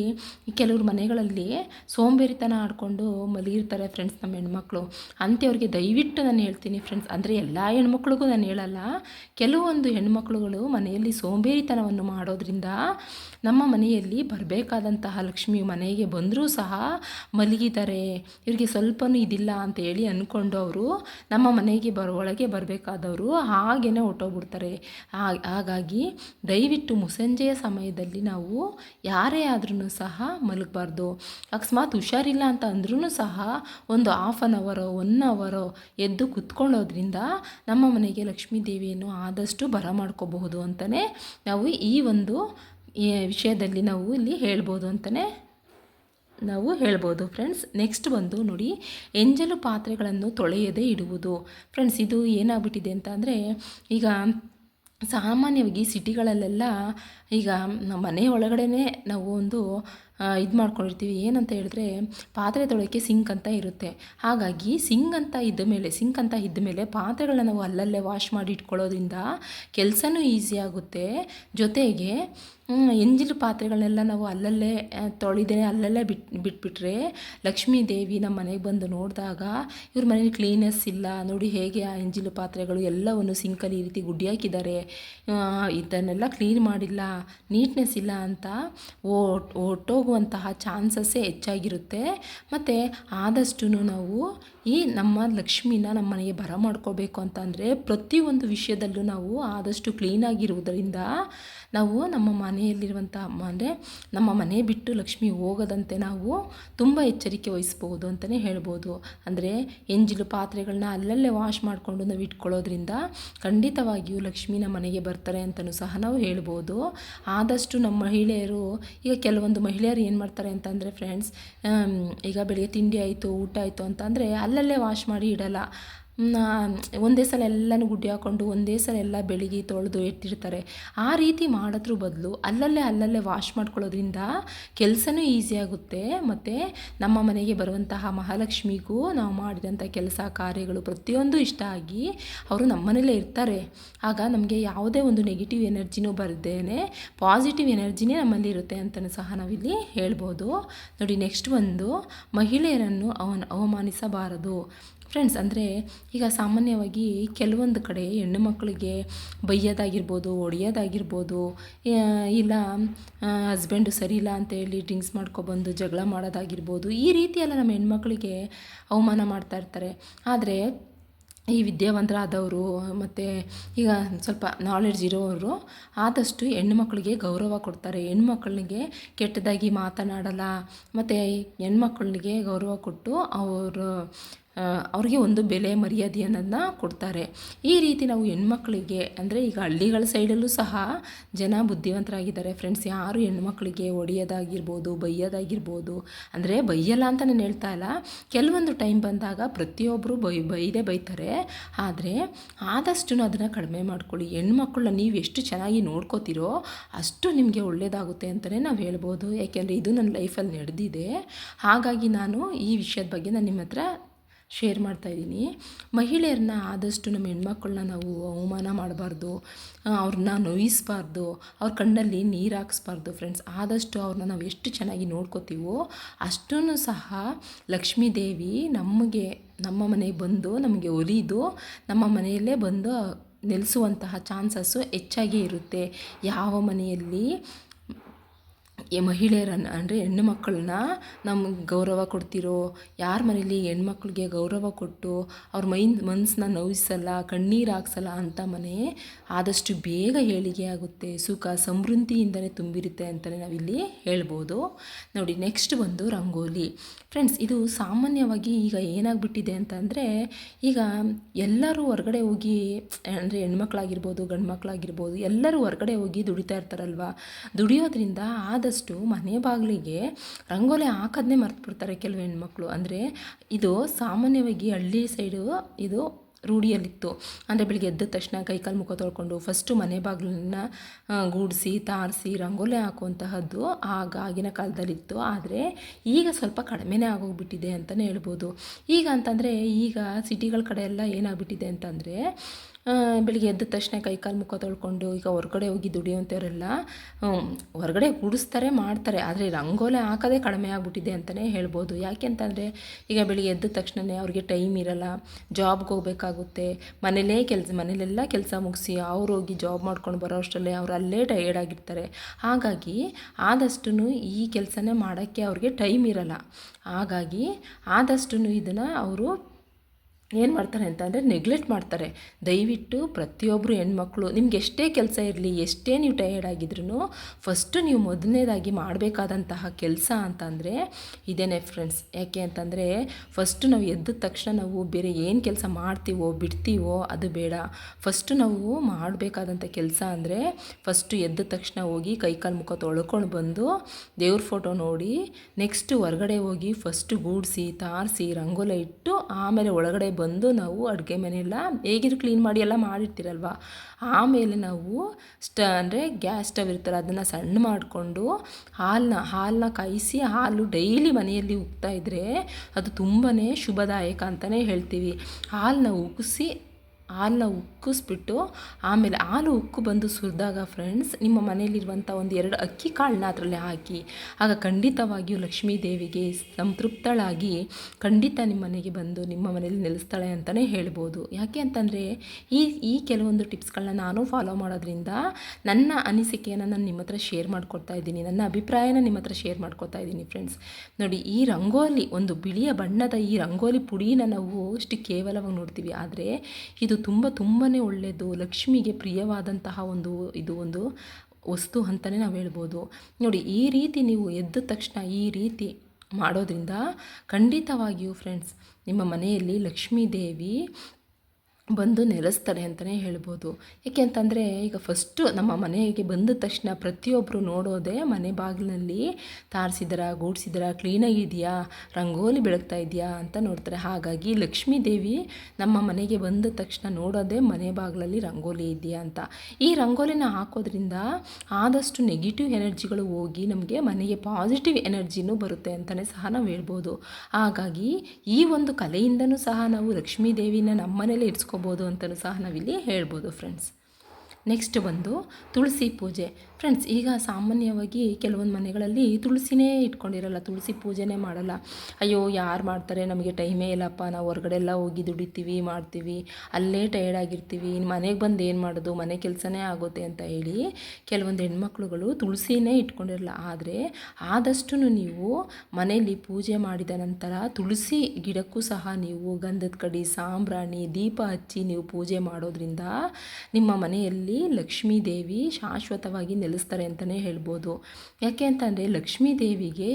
ಕೆಲವ್ರ ಮನೆಗಳಲ್ಲಿ ಸೋಂಬೇರಿತನ ಆಡಿಕೊಂಡು ಮಲಗಿರ್ತಾರೆ ಫ್ರೆಂಡ್ಸ್ ನಮ್ಮ ಹೆಣ್ಮಕ್ಳು. ಅಂಥವ್ರಿಗೆ ದಯವಿಟ್ಟು ನಾನು ಹೇಳ್ತೀನಿ ಫ್ರೆಂಡ್ಸ್ ಅಂದರೆ ಎಲ್ಲ ಹೆಣ್ಮಕ್ಳಿಗೂ ನಾನು ಹೇಳಲ್ಲ, ಕೆಲವೊಂದು ಹೆಣ್ಮಕ್ಳುಗಳು ಮನೆಯಲ್ಲಿ ಸೋಂಬೇರಿತನವನ್ನು ಮಾಡೋದ್ರಿಂದ ನಮ್ಮ ಮನೆಯಲ್ಲಿ ಬರಬೇಕಾದಂತಹ ಲಕ್ಷ್ಮಿ ಮನೆಗೆ ಬಂದರೂ ಸಹ ಮಲಗಿದ್ದಾರೆ ಇವರಿಗೆ ಸ್ವಲ್ಪನೂ ಇದಿಲ್ಲ ಅಂತ ಹೇಳಿ ಅಂದ್ಕೊಂಡು ಅವರು ನಮ್ಮ ಮನೆಗೆ ಬರೋ ಒಳಗೆ ಬರಬೇಕಾದವರು ಹಾಗೇ ಹೊಟ್ಟೋಗ್ಬಿಡ್ತಾರೆ ಹಾಗಾಗಿ ದಯವಿಟ್ಟು ಮುಸಂಜೆಯ ಸಮಯದಲ್ಲಿ ನಾವು ಯಾರೇ ಆದ್ರೂ ಸಹ ಮಲಗಬಾರ್ದು. ಅಕಸ್ಮಾತ್ ಹುಷಾರಿಲ್ಲ ಅಂತ ಅಂದ್ರೂ ಸಹ ಒಂದು ಹಾಫ್ ಆನ್ ಅವರೋ ಒನ್ ಅವರೋ ಎದ್ದು ಕುತ್ಕೊಳ್ಳೋದ್ರಿಂದ ನಮ್ಮ ಮನೆಗೆ ಲಕ್ಷ್ಮೀ ದೇವಿಯನ್ನು ಆದಷ್ಟು ಬರಮಾಡ್ಕೋಬಹುದು ಅಂತಲೇ ನಾವು ಈ ಒಂದು ವಿಷಯದಲ್ಲಿ ನಾವು ಇಲ್ಲಿ ಹೇಳ್ಬೋದು ಅಂತಲೇ ನಾವು ಹೇಳ್ಬೋದು. ಫ್ರೆಂಡ್ಸ್ ನೆಕ್ಸ್ಟ್ ಬಂದು ನೋಡಿ, ಎಂಜಲು ಪಾತ್ರೆಗಳನ್ನು ತೊಳೆಯದೇ ಇಡುವುದು. ಫ್ರೆಂಡ್ಸ್ ಇದು ಏನಾಗ್ಬಿಟ್ಟಿದೆ ಅಂತ ಅಂದರೆ, ಈಗ ಸಾಮಾನ್ಯವಾಗಿ ಸಿಟಿಗಳಲ್ಲೆಲ್ಲ ಈಗ ಮನೆ ಒಳಗಡೆನೇ ನಾವು ಒಂದು ಇದು ಮಾಡ್ಕೊಂಡಿರ್ತೀವಿ. ಏನಂತ ಹೇಳಿದ್ರೆ ಪಾತ್ರೆ ತೊಳೆಯೋಕ್ಕೆ ಸಿಂಕ್ ಅಂತ ಇರುತ್ತೆ. ಹಾಗಾಗಿ ಸಿಂಕ್ ಅಂತ ಇದ್ದ ಮೇಲೆ, ಸಿಂಕ್ ಅಂತ ಇದ್ದ ಮೇಲೆ ಪಾತ್ರೆಗಳನ್ನ ನಾವು ಅಲ್ಲಲ್ಲೇ ವಾಶ್ ಮಾಡಿ ಇಟ್ಕೊಳ್ಳೋದ್ರಿಂದ ಕೆಲಸನೂ ಈಸಿ ಆಗುತ್ತೆ. ಜೊತೆಗೆ ಎಂಜಿಲು ಪಾತ್ರೆಗಳನ್ನೆಲ್ಲ ನಾವು ಅಲ್ಲಲ್ಲೇ ತೊಳೆದೇ ಅಲ್ಲಲ್ಲೇ ಬಿಟ್ಟು ಬಿಟ್ಬಿಟ್ರೆ ಲಕ್ಷ್ಮೀ ದೇವಿ ನಮ್ಮ ಮನೆಗೆ ಬಂದು ನೋಡಿದಾಗ ಇವ್ರ ಮನೇಲಿ ಕ್ಲೀನೆಸ್ ಇಲ್ಲ, ನೋಡಿ ಹೇಗೆ ಆ ಎಂಜಿಲು ಪಾತ್ರೆಗಳು ಎಲ್ಲವನ್ನು ಸಿಂಕಲ್ಲಿ ಈ ರೀತಿ ಗುಡ್ಡಿ ಹಾಕಿದ್ದಾರೆ ಇದನ್ನೆಲ್ಲ ಕ್ಲೀನ್ ಮಾಡಿಲ್ಲ, ನೀಟ್ನೆಸ್ ಇಲ್ಲ ಅಂತ ಓಟ್ ಒಟ್ಟೋಗುವಂತಹ ಚಾನ್ಸಸ್ಸೇ ಹೆಚ್ಚಾಗಿರುತ್ತೆ. ಮತ್ತು ಆದಷ್ಟು ನಾವು ಈ ನಮ್ಮ ಲಕ್ಷ್ಮಿನ ನಮ್ಮ ಮನೆಗೆ ಬರ ಮಾಡ್ಕೋಬೇಕು ಅಂತಂದರೆ ಪ್ರತಿಯೊಂದು ವಿಷಯದಲ್ಲೂ ನಾವು ಆದಷ್ಟು ಕ್ಲೀನಾಗಿರುವುದರಿಂದ ನಾವು ನಮ್ಮ ಮನೆಯಲ್ಲಿರುವಂಥ ಅಂದರೆ ನಮ್ಮ ಮನೆ ಬಿಟ್ಟು ಲಕ್ಷ್ಮಿ ಹೋಗದಂತೆ ನಾವು ತುಂಬ ಎಚ್ಚರಿಕೆ ವಹಿಸ್ಬೋದು ಅಂತಲೇ ಹೇಳ್ಬೋದು. ಅಂದರೆ ಎಂಜಿಲು ಪಾತ್ರೆಗಳನ್ನ ಅಲ್ಲಲ್ಲೇ ವಾಶ್ ಮಾಡಿಕೊಂಡು ನಾವು ಇಟ್ಕೊಳ್ಳೋದ್ರಿಂದ ಖಂಡಿತವಾಗಿಯೂ ಲಕ್ಷ್ಮೀನ ಮನೆಗೆ ಬರ್ತಾರೆ ಅಂತಲೂ ಸಹ ನಾವು ಹೇಳ್ಬೋದು. ಆದಷ್ಟು ನಮ್ಮ ಮಹಿಳೆಯರು, ಈಗ ಕೆಲವೊಂದು ಮಹಿಳೆಯರು ಏನು ಮಾಡ್ತಾರೆ ಅಂತಂದರೆ ಫ್ರೆಂಡ್ಸ್ ಈಗ ಬೆಳಿಗ್ಗೆ ತಿಂಡಿ ಆಯಿತು, ಊಟ ಆಯಿತು ಅಂತಂದರೆ ಅಲ್ಲಲ್ಲೇ ವಾಶ್ ಮಾಡಿ ಇಡಲ್ಲ. ಒಂದೇ ಸಲ ಎಲ್ಲನೂ ಗುಡ್ಡಿ ಹಾಕ್ಕೊಂಡು ಒಂದೇ ಸಲ ಎಲ್ಲ ಬೆಳಗ್ಗೆ ತೊಳೆದು ಎತ್ತಿರ್ತಾರೆ. ಆ ರೀತಿ ಮಾಡೋದ್ರ ಬದಲು ಅಲ್ಲಲ್ಲೇ ಅಲ್ಲಲ್ಲೇ ವಾಶ್ ಮಾಡ್ಕೊಳ್ಳೋದ್ರಿಂದ ಕೆಲಸನೂ ಈಸಿ ಆಗುತ್ತೆ. ಮತ್ತು ನಮ್ಮ ಮನೆಗೆ ಬರುವಂತಹ ಮಹಾಲಕ್ಷ್ಮಿಗೂ ನಾವು ಮಾಡಿದಂಥ ಕೆಲಸ, ಕಾರ್ಯಗಳು ಪ್ರತಿಯೊಂದು ಇಷ್ಟ ಆಗಿ ಅವರು ನಮ್ಮ ಮನೇಲೇ ಇರ್ತಾರೆ. ಆಗ ನಮಗೆ ಯಾವುದೇ ಒಂದು ನೆಗೆಟಿವ್ ಎನರ್ಜಿನೂ ಬರ್ದೇನೆ ಪಾಸಿಟಿವ್ ಎನರ್ಜಿನೇ ನಮ್ಮಲ್ಲಿ ಇರುತ್ತೆ ಅಂತಲೂ ಸಹ ನಾವಿಲ್ಲಿ ಹೇಳ್ಬೋದು. ನೋಡಿ ನೆಕ್ಸ್ಟ್ ಒಂದು ಮಹಿಳೆಯರನ್ನು ಅವನು ಅವಮಾನಿಸಬಾರದು. ಫ್ರೆಂಡ್ಸ್ ಅಂದರೆ ಈಗ ಸಾಮಾನ್ಯವಾಗಿ ಕೆಲವೊಂದು ಕಡೆ ಹೆಣ್ಣು ಮಕ್ಕಳಿಗೆ ಬೈಯೋದಾಗಿರ್ಬೋದು, ಹೊಡೆಯೋದಾಗಿರ್ಬೋದು ಇಲ್ಲ ಹಸ್ಬೆಂಡು ಸರಿ ಇಲ್ಲ ಅಂತೇಳಿ ಡ್ರಿಂಕ್ಸ್ ಮಾಡ್ಕೊಬಂದು ಜಗಳ ಮಾಡೋದಾಗಿರ್ಬೋದು, ಈ ರೀತಿಯೆಲ್ಲ ನಮ್ಮ ಹೆಣ್ಮಕ್ಳಿಗೆ ಅವಮಾನ ಮಾಡ್ತಾ ಇರ್ತಾರೆ. ಆದರೆ ಈ ವಿದ್ಯಾವಂತರಾದವರು ಮತ್ತು ಈಗ ಸ್ವಲ್ಪ ನಾಲೆಡ್ಜ್ ಇರೋರು ಆದಷ್ಟು ಹೆಣ್ಮಕ್ಳಿಗೆ ಗೌರವ ಕೊಡ್ತಾರೆ. ಹೆಣ್ಮಕ್ಳಿಗೆ ಕೆಟ್ಟದಾಗಿ ಮಾತನಾಡಲ್ಲ, ಮತ್ತು ಹೆಣ್ಮಕ್ಳಿಗೆ ಗೌರವ ಕೊಟ್ಟು ಅವರು ಅವ್ರಿಗೆ ಒಂದು ಬೆಲೆ ಮರ್ಯಾದೆ ಅನ್ನೋದನ್ನ ಕೊಡ್ತಾರೆ. ಈ ರೀತಿ ನಾವು ಹೆಣ್ಮಕ್ಳಿಗೆ, ಅಂದರೆ ಈಗ ಹಳ್ಳಿಗಳ ಸೈಡಲ್ಲೂ ಸಹ ಜನ ಬುದ್ಧಿವಂತರಾಗಿದ್ದಾರೆ. ಫ್ರೆಂಡ್ಸ್ ಯಾರು ಹೆಣ್ಮಕ್ಳಿಗೆ ಒಡೆಯೋದಾಗಿರ್ಬೋದು, ಬೈಯೋದಾಗಿರ್ಬೋದು, ಅಂದರೆ ಬೈಯಲ್ಲ ಅಂತ ನಾನು ಹೇಳ್ತಾ ಇಲ್ಲ. ಕೆಲವೊಂದು ಟೈಮ್ ಬಂದಾಗ ಪ್ರತಿಯೊಬ್ಬರು ಬೈ, ಬೈದೇ ಬೈತಾರೆ. ಆದರೆ ಆದಷ್ಟು ಅದನ್ನು ಕಡಿಮೆ ಮಾಡ್ಕೊಳ್ಳಿ. ಹೆಣ್ಮಕ್ಳನ್ನ ನೀವು ಎಷ್ಟು ಚೆನ್ನಾಗಿ ನೋಡ್ಕೋತೀರೋ ಅಷ್ಟು ನಿಮಗೆ ಒಳ್ಳೆಯದಾಗುತ್ತೆ ಅಂತಲೇ ನಾವು ಹೇಳ್ಬೋದು. ಯಾಕೆಂದರೆ ಇದು ನನ್ನ ಲೈಫಲ್ಲಿ ನಡೆದಿದೆ. ಹಾಗಾಗಿ ನಾನು ಈ ವಿಷಯದ ಬಗ್ಗೆ ನಾನು ನಿಮ್ಮ ಹತ್ರ ಶೇರ್ ಮಾಡ್ತಾಯಿದ್ದೀನಿ ಮಹಿಳೆಯರನ್ನ ಆದಷ್ಟು ನಮ್ಮ ಹೆಣ್ಮಕ್ಳನ್ನ ನಾವು ಅವಮಾನ ಮಾಡಬಾರ್ದು ಅವ್ರನ್ನ ನೋಯಿಸ್ಬಾರ್ದು, ಅವ್ರ ಕಣ್ಣಲ್ಲಿ ನೀರು ಹಾಕ್ಸ್ಬಾರ್ದು ಫ್ರೆಂಡ್ಸ್ ಆದಷ್ಟು ಅವ್ರನ್ನ ನಾವು ಎಷ್ಟು ಚೆನ್ನಾಗಿ ನೋಡ್ಕೋತೀವೋ ಅಷ್ಟೂ ಸಹ ಲಕ್ಷ್ಮೀ ದೇವಿ ನಮಗೆ, ನಮ್ಮ ಮನೆಗೆ ಬಂದು ನಮಗೆ ಒಲಿದು ನಮ್ಮ ಮನೆಯಲ್ಲೇ ಬಂದು ನೆಲೆಸುವಂತಹ ಚಾನ್ಸಸ್ಸು ಹೆಚ್ಚಾಗಿ ಇರುತ್ತೆ. ಯಾವ ಮನೆಯಲ್ಲಿ ಮಹಿಳೆಯರನ್ನು ಅಂದರೆ ಹೆಣ್ಣು ಮಕ್ಕಳನ್ನ ನಮ್ಗೆ ಗೌರವ ಕೊಡ್ತಿರೋ, ಯಾರ ಮನೇಲಿ ಹೆಣ್ಮಕ್ಳಿಗೆ ಗೌರವ ಕೊಟ್ಟು ಅವ್ರ ಮೈನ್ ಮನಸ್ಸನ್ನ ನೋಯಿಸಲ್ಲ, ಕಣ್ಣೀರು ಹಾಕ್ಸಲ್ಲ ಅಂತ ಮನೆ ಆದಷ್ಟು ಬೇಗ ಏಳಿಗೆ ಆಗುತ್ತೆ. ಸುಖ ಸಮೃದ್ಧಿಯಿಂದಲೇ ತುಂಬಿರುತ್ತೆ ಅಂತಲೇ ನಾವಿಲ್ಲಿ ಹೇಳ್ಬೋದು. ನೋಡಿ ನೆಕ್ಸ್ಟ್ ಬಂದು ರಂಗೋಲಿ. ಫ್ರೆಂಡ್ಸ್ ಇದು ಸಾಮಾನ್ಯವಾಗಿ ಈಗ ಏನಾಗ್ಬಿಟ್ಟಿದೆ ಅಂತಂದರೆ, ಈಗ ಎಲ್ಲರೂ ಹೊರಗಡೆ ಹೋಗಿ ಅಂದರೆ ಹೆಣ್ಮಕ್ಳಾಗಿರ್ಬೋದು ಗಂಡು ಮಕ್ಕಳಾಗಿರ್ಬೋದು ಎಲ್ಲರೂ ಹೊರಗಡೆ ಹೋಗಿ ದುಡಿತಾ ಇರ್ತಾರಲ್ವ? ದುಡಿಯೋದ್ರಿಂದ ಆದಷ್ಟು ಆದಷ್ಟು ಮನೆ ಬಾಗಿಲಿಗೆ ರಂಗೋಲಿ ಹಾಕೋದನ್ನೇ ಮರ್ತ್ಬಿಡ್ತಾರೆ ಕೆಲವು ಹೆಣ್ಮಕ್ಳು. ಅಂದರೆ ಇದು ಸಾಮಾನ್ಯವಾಗಿ ಹಳ್ಳಿ ಸೈಡು ಇದು ರೂಢಿಯಲ್ಲಿತ್ತು. ಅಂದರೆ ಬೆಳಿಗ್ಗೆ ಎದ್ದ ತಕ್ಷಣ ಕೈಕಾಲು ಮುಖ ತೊಳ್ಕೊಂಡು ಫಸ್ಟು ಮನೆ ಬಾಗಿಲನ್ನ ಗೂಡಿಸಿ, ತಾರಿಸಿ, ರಂಗೋಲಿ ಹಾಕುವಂತಹದ್ದು ಆಗ ಆಗಿನ ಕಾಲದಲ್ಲಿತ್ತು. ಆದರೆ ಈಗ ಸ್ವಲ್ಪ ಕಡಿಮೆನೇ ಆಗೋಗ್ಬಿಟ್ಟಿದೆ ಅಂತಲೇ ಹೇಳ್ಬೋದು. ಈಗ ಅಂತಂದರೆ ಈಗ ಸಿಟಿಗಳ ಕಡೆ ಎಲ್ಲ ಏನಾಗ್ಬಿಟ್ಟಿದೆ ಅಂತಂದರೆ ಬೆಳಿಗ್ಗೆ ಎದ್ದ ತಕ್ಷಣ ಕೈ ಕಾಲು ಮುಖ ತೊಳ್ಕೊಂಡು ಈಗ ಹೊರಗಡೆ ಹೋಗಿ ದುಡಿಯುವಂಥವರೆಲ್ಲ ಹೊರಗಡೆ ಗುಡಿಸ್ತಾರೆ ಮಾಡ್ತಾರೆ. ಆದರೆ ರಂಗೋಲೆ ಹಾಕೋದೇ ಕಡಿಮೆ ಆಗಿಬಿಟ್ಟಿದೆ ಅಂತಲೇ ಹೇಳ್ಬೋದು. ಯಾಕೆ ಅಂತಂದರೆ ಈಗ ಬೆಳಿಗ್ಗೆ ಎದ್ದ ತಕ್ಷಣವೇ ಅವ್ರಿಗೆ ಟೈಮ್ ಇರಲ್ಲ ಜಾಬ್ಗೆ ಹೋಗಬೇಕಾಗುತ್ತೆ. ಮನೇಲೇ ಕೆಲಸ, ಮನೇಲೆಲ್ಲ ಕೆಲಸ ಮುಗಿಸಿ ಅವ್ರು ಹೋಗಿ ಜಾಬ್ ಮಾಡ್ಕೊಂಡು ಬರೋ ಅಷ್ಟರಲ್ಲೇ ಅವ್ರು ಅಲ್ಲೇ ಟಯರ್ಡ್ ಆಗಿರ್ತಾರೆ. ಹಾಗಾಗಿ ಆದಷ್ಟು ಈ ಕೆಲಸನೇ ಮಾಡೋಕ್ಕೆ ಅವ್ರಿಗೆ ಟೈಮ್ ಇರಲ್ಲ. ಹಾಗಾಗಿ ಆದಷ್ಟು ಇದನ್ನು ಅವರು ಏನು ಮಾಡ್ತಾರೆ ಅಂತ ಅಂದರೆ ನೆಗ್ಲೆಕ್ಟ್ ಮಾಡ್ತಾರೆ. ದಯವಿಟ್ಟು ಪ್ರತಿಯೊಬ್ಬರು ಹೆಣ್ಮಕ್ಳು, ನಿಮ್ಗೆ ಎಷ್ಟೇ ಕೆಲಸ ಇರಲಿ, ಎಷ್ಟೇ ನೀವು ಟಯರ್ಡ್ ಆಗಿದ್ರು ಫಸ್ಟು ನೀವು ಮೊದಲನೇದಾಗಿ ಮಾಡಬೇಕಾದಂತಹ ಕೆಲಸ ಅಂತಂದರೆ ಇದೇನೆ ಫ್ರೆಂಡ್ಸ್ ಯಾಕೆ ಅಂತಂದರೆ ಫಸ್ಟು ನಾವು ಎದ್ದ ತಕ್ಷಣ ನಾವು ಬೇರೆ ಏನು ಕೆಲಸ ಮಾಡ್ತೀವೋ, ಬಿಡ್ತೀವೋ ಅದು ಬೇಡ. ಫಸ್ಟು ನಾವು ಮಾಡಬೇಕಾದಂಥ ಕೆಲಸ ಅಂದರೆ ಫಸ್ಟು ಎದ್ದ ತಕ್ಷಣ ಹೋಗಿ ಕೈಕಾಲು ಮುಖ ತೊಳ್ಕೊಂಡು ಬಂದು ದೇವ್ರ ಫೋಟೋ ನೋಡಿ ನೆಕ್ಸ್ಟು ಹೊರಗಡೆ ಹೋಗಿ ಫಸ್ಟು ಗೂಡಿಸಿ, ತಾರಿಸಿ, ರಂಗೋಲಿ ಇಟ್ಟು ಆಮೇಲೆ ಒಳಗಡೆ ಬಂದು ನಾವು ಅಡುಗೆ ಮನೆಯೆಲ್ಲ ಹೇಗಿದ್ರು ಕ್ಲೀನ್ ಮಾಡಿ ಎಲ್ಲ ಮಾಡಿರ್ತೀರಲ್ವ? ಆಮೇಲೆ ನಾವು ಸ್ಟ ಅಂದರೆ ಗ್ಯಾಸ್ ಸ್ಟವ್ ಇರ್ತಾರೆ ಅದನ್ನು ಸಣ್ಣ ಮಾಡಿಕೊಂಡು ಹಾಲನ್ನ ಹಾಲನ್ನ ಕಾಯಿಸಿ ಹಾಲು ಡೈಲಿ ಮನೆಯಲ್ಲಿ ಉಗ್ತಾ ಅದು ತುಂಬಾ ಶುಭದಾಯಕ ಅಂತಲೇ ಹೇಳ್ತೀವಿ. ಹಾಲನ್ನ ಉಗಿಸಿ ಹಾಲನ್ನ ಉಕ್ಕಿಸ್ಬಿಟ್ಟು ಆಮೇಲೆ ಹಾಲು ಉಕ್ಕು ಬಂದು ಸುರಿದಾಗ ಫ್ರೆಂಡ್ಸ್ ನಿಮ್ಮ ಮನೆಯಲ್ಲಿರುವಂಥ ಒಂದು ಎರಡು ಅಕ್ಕಿ ಕಾಳನ್ನ ಅದರಲ್ಲಿ ಹಾಕಿ, ಆಗ ಖಂಡಿತವಾಗಿಯೂ ಲಕ್ಷ್ಮೀ ದೇವಿಗೆ ಸಂತೃಪ್ತಳಾಗಿ ಖಂಡಿತ ನಿಮ್ಮ ಮನೆಗೆ ಬಂದು ನಿಮ್ಮ ಮನೆಯಲ್ಲಿ ನೆಲೆಸ್ತಾಳೆ ಅಂತಲೇ ಹೇಳ್ಬೋದು. ಯಾಕೆ ಅಂತಂದರೆ, ಈ ಈ ಕೆಲವೊಂದು ಟಿಪ್ಸ್ಗಳನ್ನ ನಾನು ಫಾಲೋ ಮಾಡೋದ್ರಿಂದ ನನ್ನ ಅನಿಸಿಕೆಯನ್ನು ನಾನು ನಿಮ್ಮ ಹತ್ರ ಶೇರ್ ಮಾಡ್ಕೊಡ್ತಾ ಇದ್ದೀನಿ, ನನ್ನ ಅಭಿಪ್ರಾಯನ ನಿಮ್ಮ ಹತ್ರ ಶೇರ್ ಮಾಡ್ಕೊತಾ ಇದ್ದೀನಿ ಫ್ರೆಂಡ್ಸ್ ನೋಡಿ, ಈ ರಂಗೋಲಿ, ಒಂದು ಬಿಳಿಯ ಬಣ್ಣದ ಈ ರಂಗೋಲಿ ಪುಡಿನ ನಾವು ಇಷ್ಟು ಕೇವಲವಾಗಿ ನೋಡ್ತೀವಿ, ಆದರೆ ಇದು ತುಂಬ ತುಂಬಾ ಒಳ್ಳೆಯದು ಲಕ್ಷ್ಮಿಗೆ ಪ್ರಿಯವಾದಂತಹ ಒಂದು, ಇದು ಒಂದು ವಸ್ತು ಅಂತಲೇ ನಾವು ಹೇಳ್ಬೋದು. ನೋಡಿ, ಈ ರೀತಿ ನೀವು ಎದ್ದ ತಕ್ಷಣ ಈ ರೀತಿ ಮಾಡೋದ್ರಿಂದ ಖಂಡಿತವಾಗಿಯೂ ಫ್ರೆಂಡ್ಸ್ ನಿಮ್ಮ ಮನೆಯಲ್ಲಿ ಲಕ್ಷ್ಮೀ ದೇವಿ ಬಂದು ನೆಲೆಸ್ತಾರೆ ಅಂತಲೇ ಹೇಳ್ಬೋದು. ಏಕೆ ಅಂತಂದರೆ ಈಗ ಫಸ್ಟು ನಮ್ಮ ಮನೆಗೆ ಬಂದ ತಕ್ಷಣ ಪ್ರತಿಯೊಬ್ಬರು ನೋಡೋದೇ ಮನೆ ಬಾಗಿಲಿನಲ್ಲಿ ತಾರಿಸಿದಾರ ಕ್ಲೀನಾಗಿ ಕ್ಲೀನಾಗಿದೆಯಾ ರಂಗೋಲಿ ಬೆಳಗ್ತಾ ಇದೆಯಾ ಅಂತ ನೋಡ್ತಾರೆ. ಹಾಗಾಗಿ ಲಕ್ಷ್ಮೀ ದೇವಿ ನಮ್ಮ ಮನೆಗೆ ಬಂದ ತಕ್ಷಣ ನೋಡೋದೇ ಮನೆ ಬಾಗಿಲಲ್ಲಿ ರಂಗೋಲಿ ಇದೆಯಾ ಅಂತ. ಈ ರಂಗೋಲಿನ ಹಾಕೋದ್ರಿಂದ ಆದಷ್ಟು ನೆಗೆಟಿವ್ ಎನರ್ಜಿಗಳು ಹೋಗಿ ನಮಗೆ ಮನೆಗೆ ಪಾಸಿಟಿವ್ ಎನರ್ಜಿನೂ ಬರುತ್ತೆ ಅಂತಲೇ ಸಹ ನಾವು ಹೇಳ್ಬೋದು. ಹಾಗಾಗಿ ಈ ಒಂದು ಕಲೆಯಿಂದನೂ ಸಹ ನಾವು ಲಕ್ಷ್ಮೀ ದೇವಿನ ನಮ್ಮ ಮನೇಲಿ ಇಡ್ಸ್ಕೊ ಮಾಡ್ಕೋಬೋದು ಅಂತಲೂ ಸಹ ನಾವಿಲ್ಲಿ ಹೇಳ್ಬೋದು ಫ್ರೆಂಡ್ಸ್ ನೆಕ್ಸ್ಟ್ ಬಂದು ತುಳಸಿ ಪೂಜೆ. ಫ್ರೆಂಡ್ಸ್ ಈಗ ಸಾಮಾನ್ಯವಾಗಿ ಕೆಲವೊಂದು ಮನೆಗಳಲ್ಲಿ ತುಳಸಿನೇ ಇಟ್ಕೊಂಡಿರಲ್ಲ, ತುಳಸಿ ಪೂಜೆನೇ ಮಾಡಲ್ಲ. ಅಯ್ಯೋ, ಯಾರು ಮಾಡ್ತಾರೆ? ನಮಗೆ ಟೈಮೇ ಇಲ್ಲಪ್ಪ. ನಾವು ಹೊರಗಡೆ ಎಲ್ಲ ಹೋಗಿ ದುಡಿತೀವಿ, ಮಾಡ್ತೀವಿ. ಅಲ್ಲೇ ಟಯರ್ಡ್ ಆಗಿರ್ತೀವಿ. ಮನೆಗೆ ಬಂದು ಏನು ಮಾಡೋದು? ಮನೆ ಕೆಲಸನೇ ಆಗುತ್ತೆ ಅಂತ ಹೇಳಿ ಕೆಲವೊಂದು ಹೆಣ್ಮಕ್ಳುಗಳು ತುಳಸಿನೇ ಇಟ್ಕೊಂಡಿರಲ್ಲ. ಆದರೆ ಆದಷ್ಟು ನೀವು ಮನೆಯಲ್ಲಿ ಪೂಜೆ ಮಾಡಿದ ನಂತರ ತುಳಸಿ ಗಿಡಕ್ಕೂ ಸಹ ನೀವು ಗಂಧದ ಕಡಿ, ಸಾಂಬ್ರಾಣಿ, ದೀಪ ಹಚ್ಚಿ ನೀವು ಪೂಜೆ ಮಾಡೋದ್ರಿಂದ ನಿಮ್ಮ ಮನೆಯಲ್ಲಿ ಲಕ್ಷ್ಮೀ ದೇವಿ ಶಾಶ್ವತವಾಗಿ ನೆಲೆಸ್ತಾರೆ ಅಂತಲೇ ಹೇಳ್ಬೋದು. ಯಾಕೆ ಅಂತಂದರೆ ಲಕ್ಷ್ಮೀ ದೇವಿಗೆ,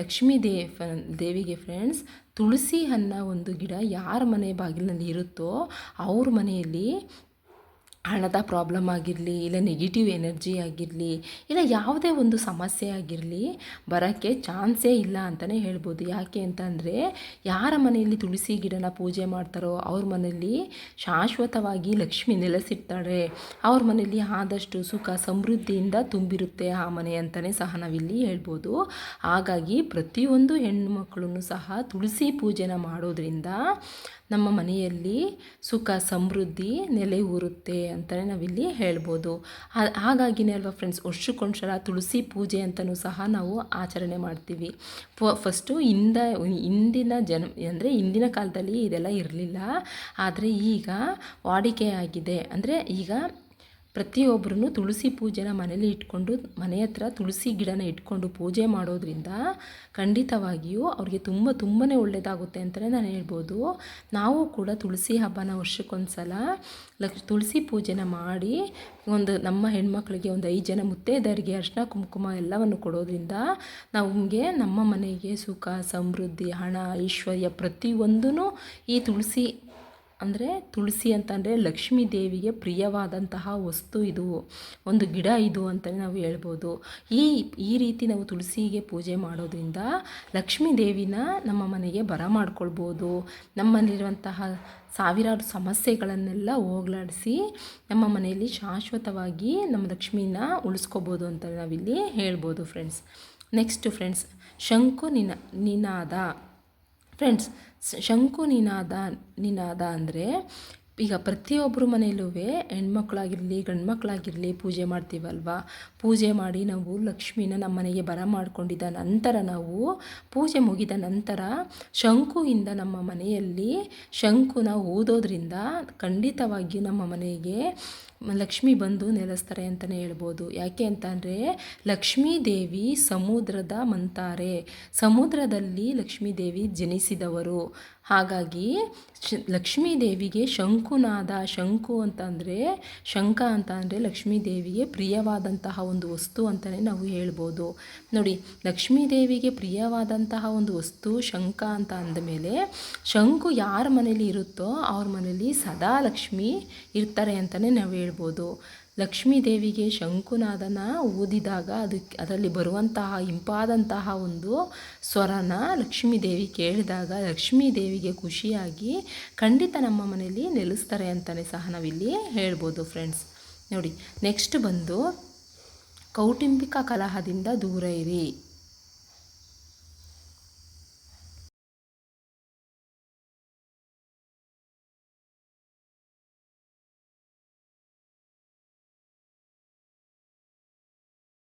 ಲಕ್ಷ್ಮೀ ದೇವ್ ದೇವಿಗೆ ಫ್ರೆಂಡ್ಸ್ ತುಳಸಿ ಅನ್ನೋ ಒಂದು ಗಿಡ ಯಾರ ಮನೆ ಬಾಗಿಲಿನಲ್ಲಿ ಇರುತ್ತೋ ಅವ್ರ ಮನೆಯಲ್ಲಿ ಹಣದ ಪ್ರಾಬ್ಲಮ್ ಆಗಿರಲಿ, ಇಲ್ಲ ನೆಗೆಟಿವ್ ಎನರ್ಜಿ ಆಗಿರಲಿ, ಇಲ್ಲ ಯಾವುದೇ ಒಂದು ಸಮಸ್ಯೆ ಆಗಿರಲಿ, ಬರೋಕ್ಕೆ ಚಾನ್ಸೇ ಇಲ್ಲ ಅಂತಲೇ ಹೇಳ್ಬೋದು. ಯಾಕೆ ಅಂತಂದರೆ, ಯಾರ ಮನೆಯಲ್ಲಿ ತುಳಸಿ ಗಿಡನ ಪೂಜೆ ಮಾಡ್ತಾರೋ ಅವ್ರ ಮನೆಯಲ್ಲಿ ಶಾಶ್ವತವಾಗಿ ಲಕ್ಷ್ಮಿ ನೆಲೆಸಿರ್ತಾಳೆ. ಅವ್ರ ಮನೆಯಲ್ಲಿ ಆದಷ್ಟು ಸುಖ ಸಮೃದ್ಧಿಯಿಂದ ತುಂಬಿರುತ್ತೆ ಆ ಮನೆ ಅಂತಲೇ ಸಹ ನಾವಿಲ್ಲಿ ಹೇಳ್ಬೋದು. ಹಾಗಾಗಿ ಪ್ರತಿಯೊಂದು ಹೆಣ್ಣು ಸಹ ತುಳಸಿ ಪೂಜೆನ ಮಾಡೋದ್ರಿಂದ ನಮ್ಮ ಮನೆಯಲ್ಲಿ ಸುಖ, ಸಮೃದ್ಧಿ ನೆಲೆ ಊರುತ್ತೆ ಅಂತಲೇ ನಾವಿಲ್ಲಿ ಹೇಳ್ಬೋದು. ಹಾಗಾಗಿನೇ ಅಲ್ವಾ ಫ್ರೆಂಡ್ಸ್ ವರ್ಷಕ್ಕೊಂದ್ಸಲ ತುಳಸಿ ಪೂಜೆ ಅಂತಲೂ ಸಹ ನಾವು ಆಚರಣೆ ಮಾಡ್ತೀವಿ. ಫಸ್ಟು ಇಂದ, ಇಂದಿನ ಜನ, ಅಂದರೆ ಇಂದಿನ ಕಾಲದಲ್ಲಿ ಇದೆಲ್ಲ ಇರಲಿಲ್ಲ. ಆದರೆ ಈಗ ವಾಡಿಕೆ ಆಗಿದೆ. ಅಂದರೆ ಈಗ ಪ್ರತಿಯೊಬ್ಬರೂ ತುಳಸಿ ಪೂಜೆನ ಮನೇಲಿ ಇಟ್ಕೊಂಡು ಮನೆ ಹತ್ರ ತುಳಸಿ ಗಿಡನ ಇಟ್ಕೊಂಡು ಪೂಜೆ ಮಾಡೋದ್ರಿಂದ ಖಂಡಿತವಾಗಿಯೂ ಅವ್ರಿಗೆ ತುಂಬ ತುಂಬಾ ಒಳ್ಳೆಯದಾಗುತ್ತೆ ಅಂತಲೇ ನಾನು ಹೇಳ್ಬೋದು. ನಾವು ಕೂಡ ತುಳಸಿ ಹಬ್ಬನ ವರ್ಷಕ್ಕೊಂದು ಸಲ ಲಕ್ಷ ತುಳಸಿ ಪೂಜೆನ ಮಾಡಿ ಒಂದು ನಮ್ಮ ಹೆಣ್ಮಕ್ಳಿಗೆ ಒಂದು ಐದು ಜನ ಮುತ್ತೈದೆಯರಿಗೆ ಅರ್ಶಿನ, ಕುಂಕುಮ ಎಲ್ಲವನ್ನು ಕೊಡೋದ್ರಿಂದ ನಮಗೆ ನಮ್ಮ ಮನೆಗೆ ಸುಖ, ಸಮೃದ್ಧಿ, ಹಣ, ಐಶ್ವರ್ಯ ಪ್ರತಿಯೊಂದೂ ಈ ತುಳಸಿ ಅಂದರೆ ತುಳಸಿ ಅಂತಂದರೆ ಲಕ್ಷ್ಮೀ ದೇವಿಗೆ ಪ್ರಿಯವಾದಂತಹ ವಸ್ತು ಇದು. ಒಂದು ಗಿಡ ಇದು ಅಂತಲೇ ನಾವು ಹೇಳ್ಬೋದು. ಈ ಈ ರೀತಿ ನಾವು ತುಳಸಿಗೆ ಪೂಜೆ ಮಾಡೋದ್ರಿಂದ ಲಕ್ಷ್ಮೀ ದೇವಿನ ನಮ್ಮ ಮನೆಗೆ ಬರ ಮಾಡ್ಕೊಳ್ಬೋದು. ನಮ್ಮಲ್ಲಿರುವಂತಹ ಸಾವಿರಾರು ಸಮಸ್ಯೆಗಳನ್ನೆಲ್ಲ ಹೋಗ್ಲಾಡಿಸಿ ನಮ್ಮ ಮನೆಯಲ್ಲಿ ಶಾಶ್ವತವಾಗಿ ನಮ್ಮ ಲಕ್ಷ್ಮೀನ ಉಳಿಸ್ಕೋಬೋದು ಅಂತ ನಾವಿಲ್ಲಿ ಹೇಳ್ಬೋದು ಫ್ರೆಂಡ್ಸ್ ನೆಕ್ಸ್ಟು ಫ್ರೆಂಡ್ಸ್ ಶಂಕು ನಿನ, ನಿನಾದ. ಫ್ರೆಂಡ್ಸ್ ಶಂಕು ನಿನಾದ ನಿನಾದ ಅಂದರೆ, ಈಗ ಪ್ರತಿಯೊಬ್ಬರ ಮನೆಯಲ್ಲೂ ಹೆಣ್ಮಕ್ಳಾಗಿರಲಿ ಗಂಡು ಮಕ್ಕಳಾಗಿರಲಿ ಪೂಜೆ ಮಾಡ್ತೀವಲ್ವ? ಪೂಜೆ ಮಾಡಿ ನಾವು ಲಕ್ಷ್ಮಿನ ನಮ್ಮ ಮನೆಗೆ ಬರ ಮಾಡ್ಕೊಂಡಿದ ನಂತರ ನಾವು ಪೂಜೆ ಮುಗಿದ ನಂತರ ಶಂಕುವಿಂದ ನಮ್ಮ ಮನೆಯಲ್ಲಿ ಶಂಕುನ ಊದೋದ್ರಿಂದ ಖಂಡಿತವಾಗಿಯೂ ನಮ್ಮ ಮನೆಗೆ ಲಕ್ಷ್ಮಿ ಬಂದು ನೆಲೆಸ್ತಾರೆ ಅಂತಲೇ ಹೇಳ್ಬೋದು. ಯಾಕೆ ಅಂತಂದರೆ, ಲಕ್ಷ್ಮೀ ದೇವಿ ಸಮುದ್ರದ ಮಂತಾರೆ. ಸಮುದ್ರದಲ್ಲಿ ಲಕ್ಷ್ಮೀ ದೇವಿ ಜನಿಸಿದವರು. ಹಾಗಾಗಿ ಲಕ್ಷ್ಮೀ ದೇವಿಗೆ ಶಂಕುನಾದ ಶಂಕು ಅಂತಂದರೆ, ಶಂಖ ಅಂತ ಅಂದರೆ ಲಕ್ಷ್ಮೀ ದೇವಿಗೆ ಪ್ರಿಯವಾದಂತಹ ಒಂದು ವಸ್ತು ಅಂತಲೇ ನಾವು ಹೇಳ್ಬೋದು. ನೋಡಿ, ಲಕ್ಷ್ಮೀ ದೇವಿಗೆ ಪ್ರಿಯವಾದಂತಹ ಒಂದು ವಸ್ತು ಶಂಖ ಅಂತ ಅಂದಮೇಲೆ, ಶಂಕು ಯಾರ ಮನೇಲಿ ಇರುತ್ತೋ ಅವ್ರ ಮನೇಲಿ ಸದಾ ಲಕ್ಷ್ಮಿ ಇರ್ತಾರೆ ಅಂತಲೇ ನಾವು ಹೇಳ್ಬೋದು. ಲಕ್ಷ್ಮೀ ದೇವಿಗೆ ಶಂಕುನಾದನ ಊದಿದಾಗ ಅದಕ್ಕೆ ಅದರಲ್ಲಿ ಬರುವಂತಹ ಇಂಪಾದಂತಹ ಒಂದು ಸ್ವರನ ಲಕ್ಷ್ಮೀ ದೇವಿ ಕೇಳಿದಾಗ ಲಕ್ಷ್ಮೀ ದೇವಿಗೆ ಖುಷಿಯಾಗಿ ಖಂಡಿತ ನಮ್ಮ ಮನೆಯಲ್ಲಿ ನೆಲೆಸ್ತಾರೆ ಅಂತಲೇ ಸಹ ನಾವಿಲ್ಲಿ ಹೇಳ್ಬೋದು ಫ್ರೆಂಡ್ಸ್. ನೋಡಿ, ನೆಕ್ಸ್ಟ್ ಬಂದು ಕೌಟುಂಬಿಕ ಕಲಹದಿಂದ ದೂರ ಇರಿ.